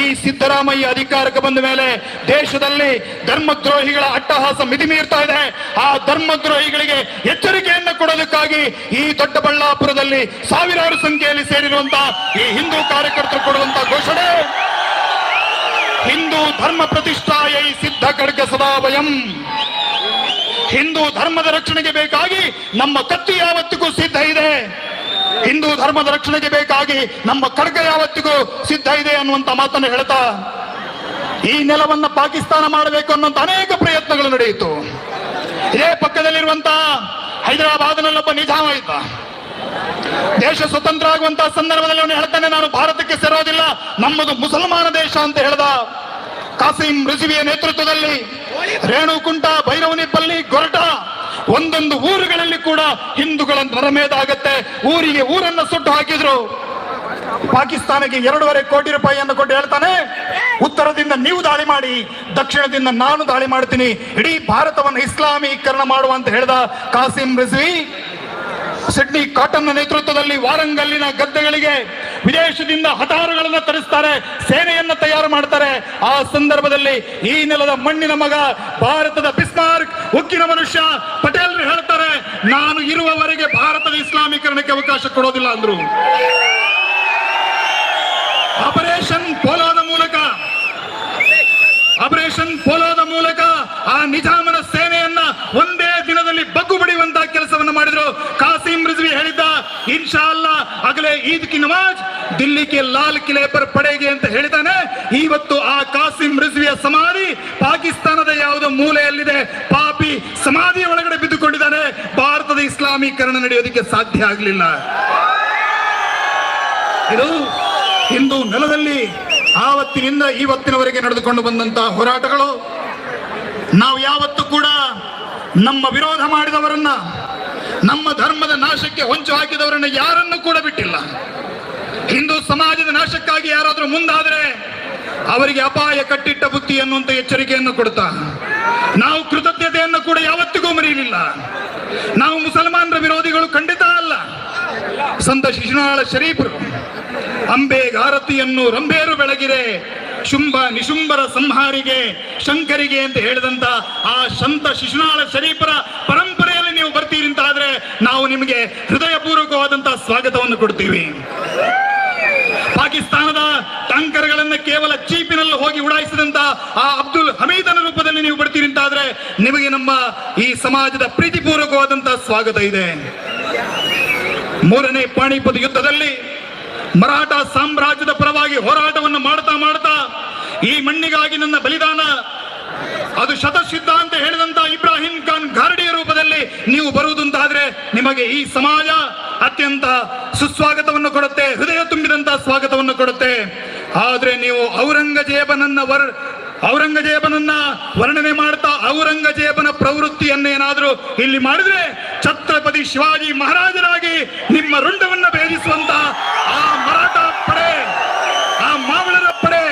ಈ ಸಿದ್ದರಾಮಯ್ಯ ಅಧಿಕಾರಕ್ಕೆ ಬಂದ ಮೇಲೆ ದೇಶದಲ್ಲಿ ಧರ್ಮದ್ರೋಹಿಗಳ ಅಟ್ಟಹಾಸ ಮಿತಿ ಮೀರ್ತಾ ಇದೆ. ಆ ಧರ್ಮದ್ರೋಹಿಗಳಿಗೆ ಎಚ್ಚರಿಕೆಯನ್ನು ಕೊಡೋದಕ್ಕಾಗಿ ಈ ದೊಡ್ಡಬಳ್ಳಾಪುರದಲ್ಲಿ ಸಾವಿರಾರು ಸಂಖ್ಯೆಯಲ್ಲಿ ಸೇರಿರುವಂತ ಈ ಹಿಂದೂ ಕಾರ್ಯಕರ್ತರು ಕೊಡುವಂತ ಘೋಷಣೆ. ಹಿಂದೂ ಧರ್ಮ ಪ್ರತಿಷ್ಠಾಯೈ ಸಿದ್ಧ ಖಡ್ಗ ಸದಾ ವಯಂ. ಹಿಂದೂ ಧರ್ಮದ ರಕ್ಷಣೆಗೆ ಬೇಕಾಗಿ ನಮ್ಮ ಕತ್ತಿ ಯಾವತ್ತಿಗೂ ಸಿದ್ಧ ಇದೆ. ಹಿಂದೂ ಧರ್ಮದ ರಕ್ಷಣೆಗೆ ಬೇಕಾಗಿ ನಮ್ಮ ಖಡ್ಗ ಯಾವತ್ತಿಗೂ ಸಿದ್ಧ ಇದೆ ಅನ್ನುವಂತ ಮಾತನ್ನು ಹೇಳ್ತಾ, ಈ ನೆಲವನ್ನ ಪಾಕಿಸ್ತಾನ ಮಾಡಬೇಕು ಅನ್ನುವಂತ ಅನೇಕ ಪ್ರಯತ್ನಗಳು ನಡೆಯಿತು. ಇದೇ ಪಕ್ಕದಲ್ಲಿರುವಂತಹ ಹೈದರಾಬಾದ್ನಲ್ಲೊಬ್ಬ ನಿಜಾಮ ಇದ್ದ. ದೇಶ ಸ್ವತಂತ್ರ ಆಗುವಂತಹ ಸಂದರ್ಭದಲ್ಲಿ ಅವನು ಹೇಳ್ತಾನೆ, ನಾನು ಭಾರತಕ್ಕೆ ಸೇರೋದಿಲ್ಲ, ನಮ್ಮದು ಮುಸಲ್ಮಾನ ದೇಶ ಅಂತ ಹೇಳ್ದ. ಕಾಸಿಂ ರಿಜಿವಿಯ ನೇತೃತ್ವದಲ್ಲಿ ರೇಣುಕುಂಟ ಭೈರವನಿಪಲ್ಲಿ ಗೊರಟ ಒಂದೊಂದು ಊರುಗಳಲ್ಲಿ ಕೂಡ ಹಿಂದೂಗಳ ನರಮೇಧ ಆಗತ್ತೆ. ಊರಿಗೆ ಊರನ್ನ ಸುಟ್ಟು ಹಾಕಿದ್ರು. ಪಾಕಿಸ್ತಾನಕ್ಕೆ ಎರಡೂವರೆ ಕೋಟಿ ರೂಪಾಯಿಯನ್ನು ಕೊಟ್ಟು ಹೇಳ್ತಾನೆ, ಉತ್ತರದಿಂದ ನೀವು ದಾಳಿ ಮಾಡಿ, ದಕ್ಷಿಣದಿಂದ ನಾನು ದಾಳಿ ಮಾಡ್ತೀನಿ. ಇಡೀ ಭಾರತವನ್ನು ಇಸ್ಲಾಮೀಕರಣ ಮಾಡುವಂತ ಹೇಳಿದ ಕಾಸಿಂ ರಿಸ್ವಿ ಸಿಡ್ನಿ ಕಾಟನ್ ನೇತೃತ್ವದಲ್ಲಿ ವಾರಂಗಲ್ಲಿನ ಗದ್ದೆಗಳಿಗೆ ವಿದೇಶದಿಂದ ಹತಾರುಗಳನ್ನು ತರಿಸ್ತಾರೆ, ಸೇನೆಯನ್ನ ತಯಾರು ಮಾಡ್ತಾರೆ. ಆ ಸಂದರ್ಭದಲ್ಲಿ ಈ ನೆಲದ ಮಣ್ಣಿನ ಮಗ ಭಾರತದ ಬಿಸ್ಮಾರ್ಕ್ ಉಕ್ಕಿನ ಮನುಷ್ಯ ಪಟೇಲ್ ಹೇಳ್ತಾರೆ, ನಾನು ಇರುವವರೆಗೆ ಭಾರತದ ಇಸ್ಲಾಮೀಕರಣಕ್ಕೆ ಅವಕಾಶ ಕೊಡೋದಿಲ್ಲ ಅಂದ್ರು. ಆಪರೇಷನ್ ಪೋಲೋದ ಮೂಲಕ ಆಪರೇಷನ್ ಪೋಲೋದ ಮೂಲಕ ಆ ನಿಜಾಮನ ಸೇನೆಯನ್ನ ಒಂದೇ ದಿನದಲ್ಲಿ ಬಗ್ಗು ಬಡಿಯುವಂತಹ ಕೆಲಸವನ್ನು ಮಾಡಿದ್ರು. ಹೇಳಿದ್ದ ಇನ್ಶಾ ಅಲ್ಲಾ ಅಗಲೇ ಈದ್ ಕಿ ನಮಾಜ್ ದಿಲ್ಲಿ ಕೆ ಲಾಲ್ ಕಿಲೆ ಪರ್ ಪಡೆಗೆ ಅಂತ ಹೇಳಿದಾನೆ ಇವತ್ತು ಆ ಕಾಸಿಂ ರಿಜ್ವಿಯ ಸಮಾಧಿ ಪಾಕಿಸ್ತಾನದ ಯಾವುದೋ ಮೂಲೆಯಲ್ಲಿದೆ. ಪಾಪಿ ಸಮಾಧಿಯ ಒಳಗಡೆ ಬಿದ್ದುಕೊಂಡಿದ್ದಾನೆ. ಭಾರತದ ಇಸ್ಲಾಮೀಕರಣ ನಡೆಯೋದಕ್ಕೆ ಸಾಧ್ಯ ಆಗಲಿಲ್ಲ. ಇದು ಹಿಂದೂ ನೆಲದಲ್ಲಿ ಆವತ್ತಿನಿಂದ ಇವತ್ತಿನವರೆಗೆ ನಡೆದುಕೊಂಡು ಬಂದಂತಹ ಹೋರಾಟಗಳು. ನಾವು ಯಾವತ್ತೂ ಕೂಡ ನಮ್ಮ ವಿರೋಧ ಮಾಡಿದವರನ್ನ ನಮ್ಮ ಧರ್ಮದ ನಾಶಕ್ಕೆ ಹೊಂಚು ಹಾಕಿದವರನ್ನ ಯಾರನ್ನು ಕೂಡ ಬಿಟ್ಟಿಲ್ಲ. ಹಿಂದೂ ಸಮಾಜದ ನಾಶಕ್ಕಾಗಿ ಯಾರಾದರೂ ಮುಂದಾದರೆ ಅವರಿಗೆ ಅಪಾಯ ಕಟ್ಟಿಟ್ಟ ಬುತ್ತಿ ಅನ್ನುವಂತ ಎಚ್ಚರಿಕೆಯನ್ನು ಕೊಡ್ತಾ. ನಾವು ಕೃತಜ್ಞತೆಯನ್ನು ಕೂಡ ಯಾವತ್ತಿಗೂ ಮರೆಯಲಿಲ್ಲ. ನಾವು ಮುಸಲ್ಮಾನರ ವಿರೋಧಿಗಳು ಖಂಡಿತ ಅಲ್ಲ. ಸಂತ ಶಿಶುನಾಳ ಶರೀಫರು ಅಂಬೆಗಾರತಿಯನ್ನು ರಂಬೇರು ಬೆಳಗಿರೆ ಶುಂಭ ನಿಶುಂಬರ ಸಂಹಾರಿಗೆ, ಶಂಕರಿಗೆ ಅಂತ ಹೇಳಿದಂತ ಆ ಸಂತ ಶಿಶುನಾಳ ಶರೀಫರ ಪರಂಪರೆಯಲ್ಲಿ ನೀವು ಬರ್ತೀರಿ ಅಂತ ಆದ್ರೆ ನಾವು ನಿಮಗೆ ಹೃದಯಪೂರ್ವಕವಾದಂತಹ ಸ್ವಾಗತವನ್ನು ಕೊಡ್ತೀವಿ. ಪಾಕಿಸ್ತಾನದ ಟ್ಯಾಂಕರ್ಗಳನ್ನು ಕೇವಲ ಚೀಪಿನಲ್ಲಿ ಹೋಗಿ ಉಡಾಯಿಸಿದಂತ ಆ ಅಬ್ದುಲ್ ಹಮೀದನ ರೂಪದಲ್ಲಿ ನೀವು ಬರ್ತೀರಿ ಅಂತ ಆದ್ರೆ ನಿಮಗೆ ನಮ್ಮ ಈ ಸಮಾಜದ ಪ್ರೀತಿಪೂರ್ವಕವಾದಂತಹ ಸ್ವಾಗತ ಇದೆ. ಮೂರನೇ ಪಾಣಿಪದ ಯುದ್ಧದಲ್ಲಿ ಮರಾಠ ಸಾಮ್ರಾಜ್ಯದ ಪರವಾಗಿ ಹೋರಾಟವನ್ನು ಮಾಡ್ತಾ ಮಾಡ್ತಾ ಈ ಮಣ್ಣಿಗಾಗಿ ನನ್ನ ಬಲಿದಾನ. ಅದು ಶತಸಿದ್ಧ ಅಂತ ಹೇಳಿದಂತ ಇಬ್ರಾಹಿಂ ಖಾನ್ ಗಾರ್ಡಿಯ ನೀವು ಬರುವುದಂತಾದ್ರೆ ನಿಮಗೆ ಈ ಸಮಾಜ ಅತ್ಯಂತ ಸುಸ್ವಾಗತವನ್ನು ಕೊಡುತ್ತೆ, ಹೃದಯ ತುಂಬಿದಂತ ಸ್ವಾಗತವನ್ನು ಕೊಡುತ್ತೆ. ಆದ್ರೆ ನೀವು ಔರಂಗಜೇಬನನ್ನ ವರ್, ಔರಂಗಜೇಬನನ್ನ ವರ್ಣನೆ ಮಾಡ್ತಾ ಔರಂಗಜೇಬನ ಪ್ರವೃತ್ತಿಯನ್ನೇನಾದ್ರೂ ಇಲ್ಲಿ ಮಾಡಿದ್ರೆ ಛತ್ರಪತಿ ಶಿವಾಜಿ ಮಹಾರಾಜರಾಗಿ ನಿಮ್ಮ ರುಂಡವನ್ನ ಭೇದಿಸುವಂತ ಆ ಮರಾಠ ಪಡೆ, ಆ ಮಾವಳರ ಪಡೆ,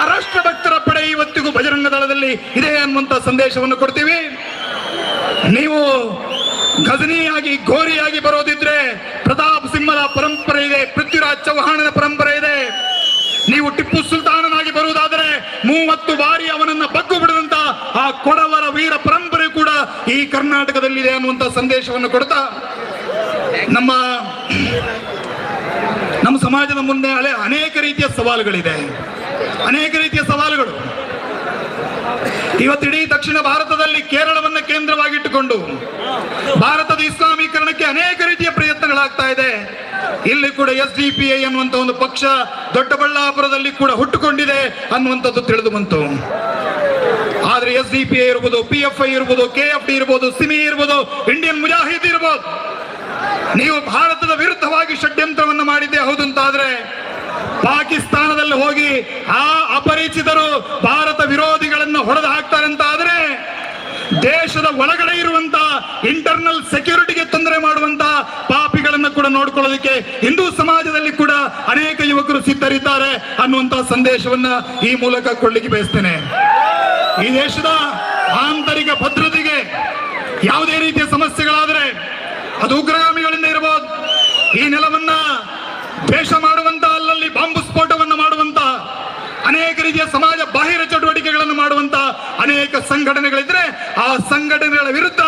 ಆ ರಾಷ್ಟ್ರಭಕ್ತರ ಪಡೆ ಇವತ್ತಿಗೂ ಭಜರಂಗ ದಳದಲ್ಲಿ ಇದೆ ಅನ್ನುವಂತ ಸಂದೇಶವನ್ನು ಕೊಡ್ತೀವಿ. ನೀವು ಗಜನಿಯಾಗಿ ಘೋರಿಯಾಗಿ ಬರೋದಿದ್ರೆ ಪ್ರತಾಪ್ ಸಿಂಹದ ಪರಂಪರೆ ಇದೆ, ಪೃಥ್ವಿರಾಜ್ ಚೌಹಾಣನ ಪರಂಪರೆ ಇದೆ. ನೀವು ಟಿಪ್ಪು ಸುಲ್ತಾನನಾಗಿ ಬರುವುದಾದರೆ ಮೂವತ್ತು ಬಾರಿ ಅವನನ್ನ ಬಗ್ಗು ಬಿಡದಂತ ಆ ಕೊಡವರ ವೀರ ಪರಂಪರೆ ಕೂಡ ಈ ಕರ್ನಾಟಕದಲ್ಲಿದೆ ಅನ್ನುವಂತ ಸಂದೇಶವನ್ನು ಕೊಡ್ತಾ, ನಮ್ಮ ನಮ್ಮ ಸಮಾಜದ ಮುಂದೆ ಹಳೆ ಅನೇಕ ರೀತಿಯ ಸವಾಲುಗಳಿದೆ. ಅನೇಕ ರೀತಿಯ ಸವಾಲುಗಳು. ಇವತ್ತಿಡೀ ದಕ್ಷಿಣ ಭಾರತದಲ್ಲಿ ಕೇರಳವನ್ನು ಕೇಂದ್ರವಾಗಿಟ್ಟುಕೊಂಡು ಭಾರತದ ಇಸ್ಲಾಮೀಕರಣಕ್ಕೆ ಅನೇಕ ರೀತಿಯ ಪ್ರಯತ್ನಗಳಾಗ್ತಾ ಇದೆ. ಇಲ್ಲಿ ಕೂಡ ಎಸ್ ಡಿ ಪಿ ಐ ಅನ್ನುವಂಥ ಒಂದು ಪಕ್ಷ ದೊಡ್ಡಬಳ್ಳಾಪುರದಲ್ಲಿ ಕೂಡ ಹುಟ್ಟುಕೊಂಡಿದೆ ಅನ್ನುವಂಥದ್ದು ತಿಳಿದು ಬಂತು. ಆದ್ರೆ ಎಸ್ ಡಿ ಪಿ ಐ ಇರ್ಬೋದು, ಪಿ ಎಫ್ ಐ ಇರ್ಬೋದು, ಕೆ ಎಫ್ ಡಿ ಇರ್ಬೋದು, ಸಿಮಿ ಇರ್ಬೋದು, ಇಂಡಿಯನ್ ಮುಜಾಹಿದ್ ಇರ್ಬೋದು. ನೀವು ಭಾರತದ ವಿರುದ್ಧವಾಗಿ ಷಡ್ಯಂತ್ರವನ್ನು ಮಾಡಿದ್ದೆ ಹೌದು ಅಂತಾದ್ರೆ ಪಾಕಿಸ್ತಾನದಲ್ಲಿ ಹೋಗಿ ಆ ಅಪರಿಚಿತರು ಭಾರತ ವಿರೋಧಿಗಳನ್ನು ಹೊಡೆದು ಹಾಕ್ತಾರೆ ಅಂತ ಆದ್ರೆ ದೇಶದ ಒಳಗಡೆ ಇರುವಂತ ಇಂಟರ್ನಲ್ ಸೆಕ್ಯೂರಿಟಿಗೆ ತೊಂದರೆ ಮಾಡುವಂತ ಪಾಪಿಗಳನ್ನು ಕೂಡ ನೋಡ್ಕೊಳ್ಳೋದಕ್ಕೆ ಹಿಂದೂ ಸಮಾಜದಲ್ಲಿ ಕೂಡ ಅನೇಕ ಯುವಕರು ಸಿದ್ಧರಿದ್ದಾರೆ ಅನ್ನುವಂತ ಸಂದೇಶವನ್ನ ಈ ಮೂಲಕ ಕೊಡ್ಲಿಕ್ಕೆ ಬಯಸ್ತೇನೆ. ಈ ದೇಶದ ಆಂತರಿಕ ಭದ್ರತೆಗೆ ಯಾವುದೇ ರೀತಿಯ ಸಮಸ್ಯೆಗಳಾದರೆ ಅದು ಉಗ್ರಗಾಮಿಗಳಿಂದ ಇರಬಹುದು. ಈ ನೆಲವನ್ನ ದ್ವೇಷ ಮಾಡುವಂತ ಅಲ್ಲಲ್ಲಿ ಬಾಂಬು ಸ್ಫೋಟವನ್ನು ಮಾಡುವಂತ ಅನೇಕ ರೀತಿಯ ಸಮಾಜ ಬಾಹಿರ ಚಟುವಟಿಕೆಗಳನ್ನು ಮಾಡುವಂತಹ ಅನೇಕ ಸಂಘಟನೆಗಳಿದ್ರೆ ಆ ಸಂಘಟನೆಗಳ ವಿರುದ್ಧ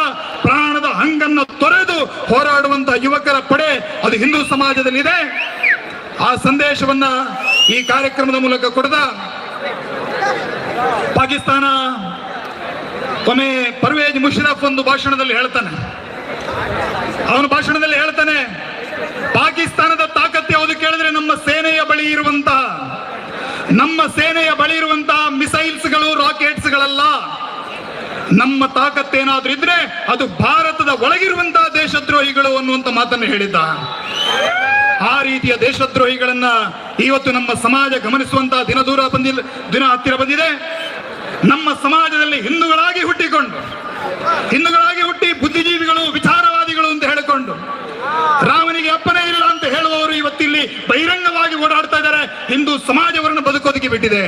ಪ್ರಾಣದ ಹಂಗನ್ನು ತೊರೆದು ಹೋರಾಡುವಂತ ಯುವಕರ ಪಡೆ ಅದು ಹಿಂದೂ ಸಮಾಜದಲ್ಲಿದೆ. ಆ ಸಂದೇಶವನ್ನ ಈ ಕಾರ್ಯಕ್ರಮದ ಮೂಲಕ ಕೊಡದ. ಪಾಕಿಸ್ತಾನ ಕೊನೆ ಪರ್ವೇಜ್ ಮುಷರಫ್ ಒಂದು ಭಾಷಣದಲ್ಲಿ ಹೇಳ್ತಾನೆ. ಅವನು ಭಾಷಣದಲ್ಲಿ ಹೇಳ್ತಾನೆ, ಪಾಕಿಸ್ತಾನದ ತಾಕತ್ತು ಯಾವುದು ಕೇಳಿದ್ರೆ ನಮ್ಮ ಸೇನೆಯ ಬಳಿ ಇರುವಂತಹ, ನಮ್ಮ ಸೇನೆಯ ಬಳಿ ಇರುವಂತಹ ಮಿಸೈಲ್ಸ್ಗಳು ರಾಕೆಟ್ಸ್ಗಳಲ್ಲ ನಮ್ಮ ತಾಕತ್ತೇನಾದ್ರೂ ಇದ್ರೆ ಅದು ಭಾರತದ ಒಳಗಿರುವಂತಹ ದೇಶದ್ರೋಹಿಗಳು ಅನ್ನುವಂತ ಮಾತನ್ನು ಹೇಳಿದ್ದ. ಆ ರೀತಿಯ ದೇಶದ್ರೋಹಿಗಳನ್ನ ಇವತ್ತು ನಮ್ಮ ಸಮಾಜ ಗಮನಿಸುವಂತಹ ದಿನ ದೂರ ಬಂದಿಲ್ಲ, ದಿನ ಹತ್ತಿರ ಬಂದಿದೆ. ನಮ್ಮ ಸಮಾಜದಲ್ಲಿ ಹಿಂದೂಗಳಾಗಿ ಹುಟ್ಟಿಕೊಂಡು, ಹಿಂದೂಗಳಾಗಿ ಹುಟ್ಟಿ ಬುದ್ಧಿಜೀವಿಗಳು, ವಿಚಾರವಾದಿಗಳು ಅಂತ ಹೇಳಿಕೊಂಡು ರಾಮನಿಗೆ ಅಪ್ಪನೇ ಇಲ್ಲ ಅಂತ ಹೇಳುವವರು ಇವತ್ತಿಲ್ಲಿ ಬಹಿರಂಗವಾಗಿ ಓಡಾಡ್ತಾ ಇದ್ದಾರೆ. ಹಿಂದೂ ಸಮಾಜವನ್ನು ಬದುಕೋದಕ್ಕೆ ಬಿಟ್ಟಿದೆ.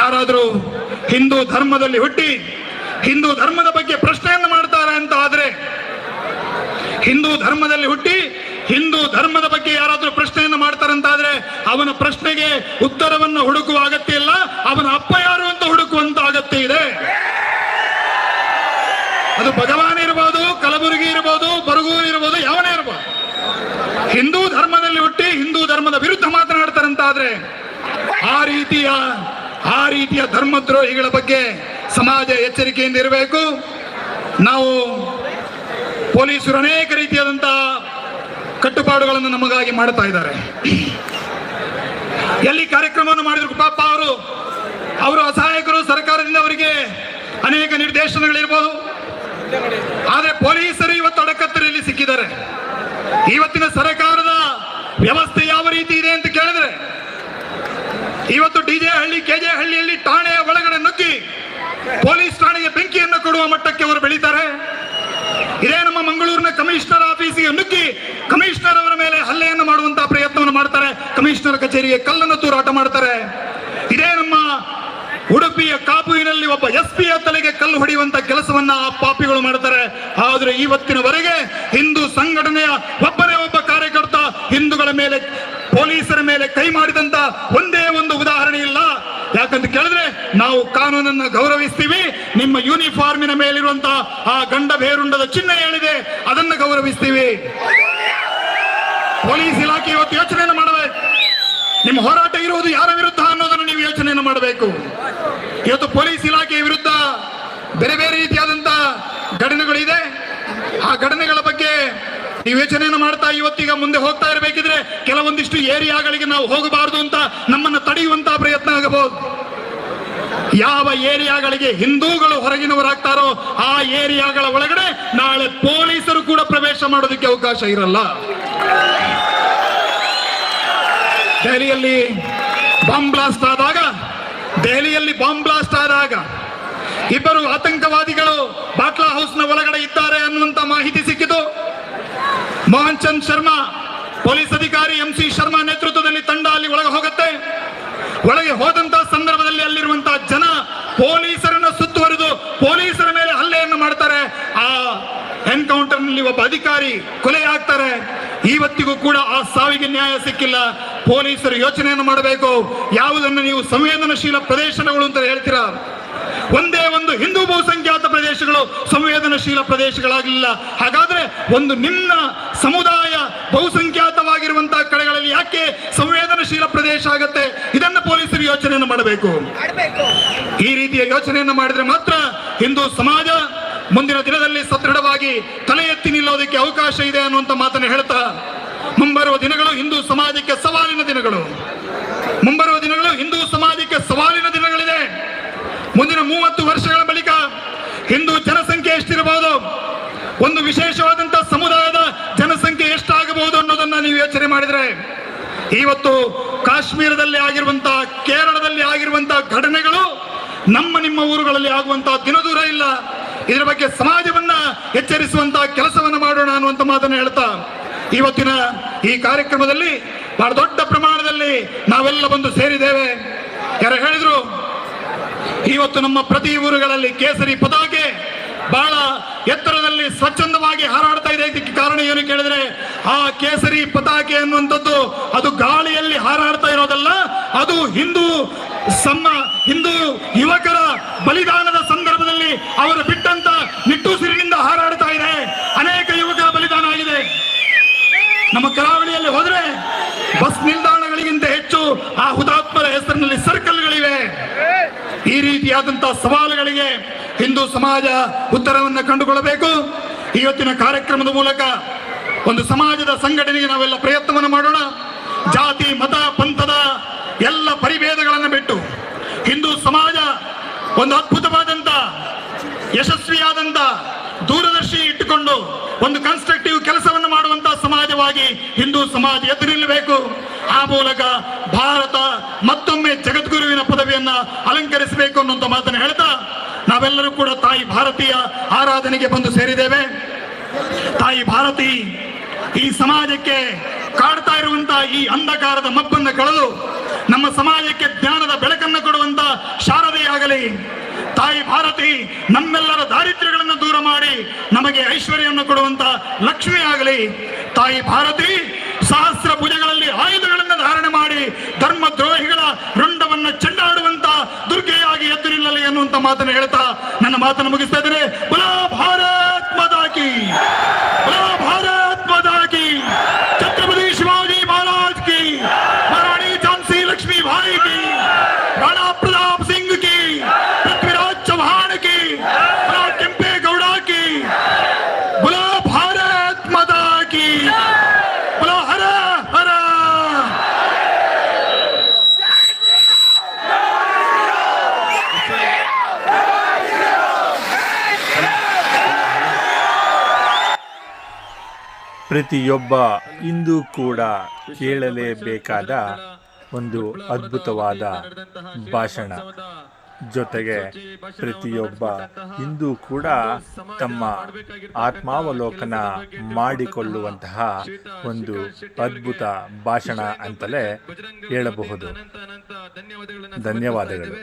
ಯಾರಾದರೂ ಹಿಂದೂ ಧರ್ಮದಲ್ಲಿ ಹುಟ್ಟಿ ಹಿಂದೂ ಧರ್ಮದ ಬಗ್ಗೆ ಪ್ರಶ್ನೆಯನ್ನು ಮಾಡ್ತಾರೆ ಅಂತ ಆದ್ರೆ ಹಿಂದೂ ಧರ್ಮದಲ್ಲಿ ಹುಟ್ಟಿ ಹಿಂದೂ ಧರ್ಮದ ಬಗ್ಗೆ ಯಾರಾದರೂ ಪ್ರಶ್ನೆಯನ್ನು ಮಾಡ್ತಾರಂತಾದ್ರೆ ಅವನ ಪ್ರಶ್ನೆಗೆ ಉತ್ತರವನ್ನು ಹುಡುಕುವ ಅಗತ್ಯ ಇಲ್ಲ, ಅವನ ಅಪ್ಪ ಯಾರು ಅಂತ ಹುಡುಕುವಂತ ಅಗತ್ಯ ಇದೆ. ಅದು ಭಗವಾನ್ ಇರಬಹುದು ಕಲಬುರಗಿ ಇರಬಹುದು ಬರಗೂರು ಇರಬಹುದು ಯಾವನೇ ಇರಬಹುದು ಹಿಂದೂ ಧರ್ಮದಲ್ಲಿ ಹುಟ್ಟಿ ಹಿಂದೂ ಧರ್ಮದ ವಿರುದ್ಧ ಮಾತನಾಡ್ತಾರಂತಾದ್ರೆ ಆ ರೀತಿಯ ಆ ರೀತಿಯ ಧರ್ಮದ್ರೋಹಿಗಳ ಬಗ್ಗೆ ಸಮಾಜ ಎಚ್ಚರಿಕೆಯಿಂದ ಇರಬೇಕು. ನಾವು ಪೊಲೀಸರು ಅನೇಕ ರೀತಿಯಾದಂತಹ ಕಟ್ಟುಪಾಡುಗಳನ್ನು ನಮಗಾಗಿ ಮಾಡ್ತಾ ಇದ್ದಾರೆ. ಎಲ್ಲಿ ಕಾರ್ಯಕ್ರಮವನ್ನು ಮಾಡಿದ್ರು ಪಾಪ ಅವರು ಅವರು ಅಸಹಾಯಕರು ಸರ್ಕಾರದಿಂದ ಅವರಿಗೆ ಅನೇಕ ನಿರ್ದೇಶನಗಳಿರ್ಬೋದು. ಆದ್ರೆ ಪೊಲೀಸರು ಇವತ್ತು ಅಡಕತ್ತರಲ್ಲಿ ಸಿಕ್ಕಿದ್ದಾರೆ. ಇವತ್ತಿನ ಸರ್ಕಾರದ ವ್ಯವಸ್ಥೆ ಯಾವ ರೀತಿ ಇದೆ ಅಂತ ಕೇಳಿದ್ರೆ, ಇವತ್ತು ಡಿಜೆ ಹಳ್ಳಿ ಕೆಜೆ ಹಳ್ಳಿಯಲ್ಲಿ ಠಾಣೆಯ ಒಳಗಡೆ ನುಗ್ಗಿ ಪೊಲೀಸ್ ಠಾಣೆಗೆ ಬೆಂಕಿಯನ್ನು ಕೊಡುವ ಮಟ್ಟಕ್ಕೆ ಅವರು ಬೆಳೀತಾರೆ. ಇದೇ ನಮ್ಮ ಮಂಗಳೂರಿನ ಕಮಿಷನರ್ ಆಫೀಸಿಗೆ ನುಗ್ಗಿ ಕಮಿಷನರ್ ಅವರ ಮೇಲೆ ಹಲ್ಲೆಯನ್ನು ಮಾಡುವಂತಹ ಪ್ರಯತ್ನವನ್ನು ಮಾಡ್ತಾರೆ. ಕಮಿಷನರ್ ಕಚೇರಿಗೆ ಕಲ್ಲನ್ನು ತೂರಾಟ ಮಾಡ್ತಾರೆ. ಇದೇ ನಮ್ಮ ಉಡುಪಿಯ ಕಾಪುವಿನಲ್ಲಿ ಒಬ್ಬ ಎಸ್ ಪಿಯ ತಲೆಗೆ ಕಲ್ಲು ಹೊಡೆಯುವಂತ ಕೆಲಸವನ್ನ ಆ ಪಾಪಿಗಳು ಮಾಡ್ತಾರೆ. ಆದ್ರೆ ಇವತ್ತಿನವರೆಗೆ ಹಿಂದೂ ಸಂಘಟನೆಯ ಒಬ್ಬನೇ ಒಬ್ಬ ಕಾರ್ಯಕರ್ತ ಹಿಂದೂಗಳ ಮೇಲೆ ಪೊಲೀಸರ ಮೇಲೆ ಕೈ ಮಾಡಿದಂತ ಒಂದೇ ಒಂದು ಉದಾಹರಣೆ ಇಲ್ಲ. ಯಾಕಂತ ಕೇಳಿದ್ರೆ ನಾವು ಕಾನೂನನ್ನ ಗೌರವಿಸ್ತೀವಿ. ನಿಮ್ಮ ಯೂನಿಫಾರ್ಮಿನ ಮೇಲಿರುವಂತಹ ಆ ಗಂಡ ಬೇರುಂಡದ ಚಿಹ್ನೆ ಏನಿದೆ ಅದನ್ನ ಗೌರವಿಸ್ತೀವಿ. ಪೊಲೀಸ್ ಇಲಾಖೆ ಇವತ್ತು ಯೋಚನೆಯನ್ನು ಮಾಡಬೇಕು ನಿಮ್ಮ ಹೋರಾಟ ಇರುವುದು ಯಾರ ವಿರುದ್ಧ ಅನ್ನೋದನ್ನು ನೀವು ಯೋಚನೆಯನ್ನು ಮಾಡಬೇಕು. ಇವತ್ತು ಪೊಲೀಸ್ ಇಲಾಖೆಯ ವಿರುದ್ಧ ಬೇರೆ ಬೇರೆ ರೀತಿಯಾದಂತಹ ಘಟನೆಗಳಿದೆ. ಆ ಘಟನೆಗಳ ಬಗ್ಗೆ ನೀವು ಯೋಚನೆಯನ್ನು ಮಾಡ್ತಾ ಇವತ್ತೀಗ ಮುಂದೆ ಹೋಗ್ತಾ ಇರಬೇಕಿದ್ರೆ ಕೆಲವೊಂದಿಷ್ಟು ಏರಿಯಾಗಳಿಗೆ ನಾವು ಹೋಗಬಾರದು ಅಂತ ನಮ್ಮನ್ನು ತಡೆಯುವಂತಹ ಪ್ರಯತ್ನ ಆಗಬಹುದು. ಯಾವ ಏರಿಯಾಗಳಿಗೆ ಹಿಂದೂಗಳು ಹೊರಗಿನವರಾಗ್ತಾರೋ ಆ ಏರಿಯಾಗಳ ಒಳಗಡೆ ನಾಳೆ ಪೊಲೀಸರು ಕೂಡ ಪ್ರವೇಶ ಮಾಡೋದಕ್ಕೆ ಅವಕಾಶ ಇರಲ್ಲ. ದೆಹಲಿಯಲ್ಲಿ ಬಾಂಬ್ ಬ್ಲಾಸ್ಟ್ ಆದಾಗ, ದೆಹಲಿಯಲ್ಲಿ ಬಾಂಬ್ ಬ್ಲಾಸ್ಟ್ ಆದಾಗ ಇಬ್ಬರು ಆತಂಕವಾದಿಗಳು ಬಾಟ್ಲಾ ಹೌಸ್ನ ಒಳಗಡೆ ಇದ್ದಾರೆ ಅನ್ನುವಂತ ಮಾಹಿತಿ ಸಿಕ್ಕಿತು. ಮೋಹನ್ ಚಂದ್ ಶರ್ಮಾ, ಪೊಲೀಸ್ ಅಧಿಕಾರಿ ಎಂ ಸಿ ಶರ್ಮಾ ನೇತೃತ್ವದಲ್ಲಿ ತಂಡ ಅಲ್ಲಿ ಒಳಗೆ ಹೋಗುತ್ತೆ. ಒಳಗೆ ಹೋದಂತ ಪೊಲೀಸರನ್ನ ಸುತ್ತುವರಿದು ಪೊಲೀಸರ ಮೇಲೆ ಹಲ್ಲೆಯನ್ನು ಮಾಡ್ತಾರೆ. ಆ ಎನ್ಕೌಂಟರ್ನಲ್ಲಿ ಒಬ್ಬ ಅಧಿಕಾರಿ ಕೊಲೆಯಾಗ್ತಾರೆ ಇವತ್ತಿಗೂ ಕೂಡ ಆ ಸಾವಿಗೆ ನ್ಯಾಯ ಸಿಕ್ಕಿಲ್ಲ. ಪೊಲೀಸರು ಯೋಚನೆಯನ್ನು ಮಾಡಬೇಕು. ಯಾವುದನ್ನು ನೀವು ಸಂವೇದನಶೀಲ ಪ್ರದೇಶಗಳು ಅಂತ ಹೇಳ್ತೀರಾ? ಒಂದೇ ಒಂದು ಹಿಂದೂ ಬಹುಸಂಖ್ಯಾತ ಪ್ರದೇಶಗಳು ಸಂವೇದನಶೀಲ ಪ್ರದೇಶಗಳಾಗಲಿಲ್ಲ ಹಾಗಾದ್ರೆ ಒಂದು ನಿಮ್ಮ ಸಮುದಾಯ ಬಹುಸಂಖ್ಯಾತವಾಗಿರುವಂತಹ ಕಡೆಗಳಲ್ಲಿ ಯಾಕೆ ಸಂವೇದನಶೀಲ ಪ್ರದೇಶ ಆಗತ್ತೆ? ಇದನ್ನು ಪೊಲೀಸರು ಯೋಚನೆಯನ್ನು ಮಾಡಬೇಕು. ಈ ರೀತಿಯ ಯೋಚನೆಯನ್ನು ಮಾಡಿದರೆ ಮಾತ್ರ ಹಿಂದೂ ಸಮಾಜ ಮುಂದಿನ ದಿನದಲ್ಲಿ ಸದೃಢವಾಗಿ ತಲೆ ಎತ್ತಿ ನಿಲ್ಲೋದಕ್ಕೆ ಅವಕಾಶ ಇದೆ ಅನ್ನುವಂತ ಮಾತನ್ನು ಹೇಳ್ತಾ, ಮುಂಬರುವ ದಿನಗಳು ಹಿಂದೂ ಸಮಾಜಕ್ಕೆ ಸವಾಲಿನ ದಿನಗಳು. ಮುಂಬರುವ ದಿನಗಳು ಹಿಂದೂ ಸಮಾಜಕ್ಕೆ ಸವಾಲಿನ ದಿನಗಳಿದೆ. ಮುಂದಿನ ಮೂವತ್ತು ವರ್ಷಗಳ ಬಳಿಕ ಹಿಂದೂ ಜನಸಂಖ್ಯೆ ಎಷ್ಟಿರಬಹುದು? ಒಂದು ವಿಶೇಷವಾದಂತಹ ಸಮುದಾಯದ ಜನಸಂಖ್ಯೆ ಎಷ್ಟಾಗಬಹುದು ಅನ್ನೋದನ್ನ ನೀವು ಯೋಚನೆ ಮಾಡಿದ್ರೆ, ಇವತ್ತು ಕಾಶ್ಮೀರದಲ್ಲಿ ಆಗಿರುವಂತಹ ಕೇರಳದಲ್ಲಿ ಆಗಿರುವಂತಹ ಘಟನೆಗಳು ನಮ್ಮ ನಿಮ್ಮ ಊರುಗಳಲ್ಲಿ ಆಗುವಂತಹ ದಿನದೂರ ಇಲ್ಲ. ಇದರ ಬಗ್ಗೆ ಸಮಾಜವನ್ನ ಎಚ್ಚರಿಸುವಂತಹ ಕೆಲಸವನ್ನ ಮಾಡೋಣ ಅನ್ನುವಂತ ಮಾತನ್ನು ಹೇಳ್ತಾ. ಇವತ್ತಿನ ಈ ಕಾರ್ಯಕ್ರಮದಲ್ಲಿ ಬಹಳ ದೊಡ್ಡ ಪ್ರಮಾಣದಲ್ಲಿ ನಾವೆಲ್ಲ ಬಂದು ಸೇರಿದ್ದೇವೆ. ಯಾರು ಹೇಳಿದ್ರು? ಇವತ್ತು ನಮ್ಮ ಪ್ರತಿ ಊರುಗಳಲ್ಲಿ ಕೇಸರಿ ಪತಾಕೆ ಬಹಳ ಎತ್ತರದಲ್ಲಿ ಸ್ವಚ್ಛಂದವಾಗಿ ಹಾರಾಡ್ತಾ ಇದೆ. ಇದಕ್ಕೆ ಕಾರಣ ಏನು ಕೇಳಿದ್ರೆ, ಆ ಕೇಸರಿ ಪತಾಕೆ ಅನ್ನುವಂಥದ್ದು ಅದು ಗಾಳಿಯಲ್ಲಿ ಹಾರಾಡ್ತಾ ಇರೋದಲ್ಲ, ಅದು ಹಿಂದೂ ಸಮ್ಮ ಹಿಂದೂ ಯುವಕರ ಬಲಿದಾನದ ಸಂದರ್ಭದಲ್ಲಿ ಅವರು ಬಿಟ್ಟಂತ ನಿಟ್ಟುಸಿರಿನಿಂದ ಹಾರಾಡ್ತಾ ಇದೆ. ಅನೇಕ ಯುವಕರ ಬಲಿದಾನ ಆಗಿದೆ. ನಮ್ಮ ಕರಾವಳಿಯಲ್ಲಿ ಹೋದ್ರೆ ಬಸ್ ನಿಲ್ದಾಣಗಳಿಗಿಂತ ಹೆಚ್ಚು ಆ ಹುತಾತ್ಮರ ಹೆಸರಿನಲ್ಲಿ ಸರ್ಕಲ್ಗಳಿವೆ. ಈ ರೀತಿಯಾದಂತಹ ಸವಾಲುಗಳಿಗೆ ಹಿಂದೂ ಸಮಾಜ ಉತ್ತರವನ್ನು ಕಂಡುಕೊಳ್ಳಬೇಕು. ಇವತ್ತಿನ ಕಾರ್ಯಕ್ರಮದ ಮೂಲಕ ಒಂದು ಸಮಾಜದ ಸಂಘಟನೆಗೆ ನಾವೆಲ್ಲ ಪ್ರಯತ್ನವನ್ನು ಮಾಡೋಣ. ಜಾತಿ, ಮತ, ಪಂಥದ ಎಲ್ಲ ಪರಿಭೇದಗಳನ್ನು ಬಿಟ್ಟು ಹಿಂದೂ ಸಮಾಜ ಒಂದು ಅದ್ಭುತವಾದಂತ ಯಶಸ್ವಿಯಾದಂತ ದೂರದರ್ಶಿ ಇಟ್ಟುಕೊಂಡು ಒಂದು ಕನ್ಸ್ಟ್ರಕ್ಟಿವ್ ಕೆಲಸವನ್ನು ಮಾಡುವಂತಹ ಸಮಾಜವಾಗಿ ಹಿಂದೂ ಸಮಾಜ ಎದ್ದು ನಿಲ್ಲಬೇಕು. ಆ ಮೂಲಕ ಭಾರತ ಮತ್ತೊಮ್ಮೆ ಜಗದ್ಗುರುವಿನ ಪದವಿಯನ್ನ ಅಲಂಕರಿಸಬೇಕು ಅನ್ನುವಂಥ ಮಾತನ್ನು ಹೇಳ್ತಾ ನಾವೆಲ್ಲರೂ ಕೂಡ ತಾಯಿ ಭಾರತೀಯ ಆರಾಧನೆಗೆ ಬಂದು ಸೇರಿದ್ದೇವೆ. ತಾಯಿ ಭಾರತಿ, ಈ ಸಮಾಜಕ್ಕೆ ಕಾಡ್ತಾ ಇರುವಂತಹ ಈ ಅಂಧಕಾರದ ಮಬ್ಬನ್ನು ಕಳೆದು ನಮ್ಮ ಸಮಾಜಕ್ಕೆ ಜ್ಞಾನದ ಬೆಳಕನ್ನು ಕೊಡುವಂತ ಶಾರದೆಯಾಗಲಿ ತಾಯಿ ಭಾರತಿ, ನಮ್ಮೆಲ್ಲರ ದಾರಿದ್ರ್ಯಗಳನ್ನು ದೂರ ಮಾಡಿ ನಮಗೆ ಐಶ್ವರ್ಯವನ್ನು ಕೊಡುವಂತ ಲಕ್ಷ್ಮಿ ಆಗಲಿ. ತಾಯಿ ಭಾರತಿ, ಸಹಸ್ರ ಪೂಜೆಗಳಲ್ಲಿ ಆಯುಧಗಳನ್ನು ಧಾರಣೆ ಮಾಡಿ ಧರ್ಮ ದ್ರೋಹಿಗಳ ರುಂಡವನ್ನು ಚೆಂಡಾಡುವಂತ ದುರ್ಗೆಯಾಗಿ ಎದ್ದು ನಿಲ್ಲಲಿ ಅನ್ನುವಂತ ಮಾತನ್ನು ಹೇಳ್ತಾ ನನ್ನ ಮಾತನ್ನು ಮುಗಿಸ್ತಾ ಇದ್ದೇನೆ. ಭಾರತ್ ಮಾತಾ ಪ್ರತಿಯೊಬ್ಬ ಇಂದು ಕೂಡ ಕೇಳಲೇಬೇಕಾದ ಒಂದು ಅದ್ಭುತವಾದ ಭಾಷಣ. ಜೊತೆಗೆ ಪ್ರತಿಯೊಬ್ಬ ಇಂದು ಕೂಡ ತಮ್ಮ ಆತ್ಮಾವಲೋಕನ ಮಾಡಿಕೊಳ್ಳುವಂತಹ ಒಂದು ಅದ್ಭುತ ಭಾಷಣ ಅಂತಲೇ ಹೇಳಬಹುದು. ಧನ್ಯವಾದಗಳು.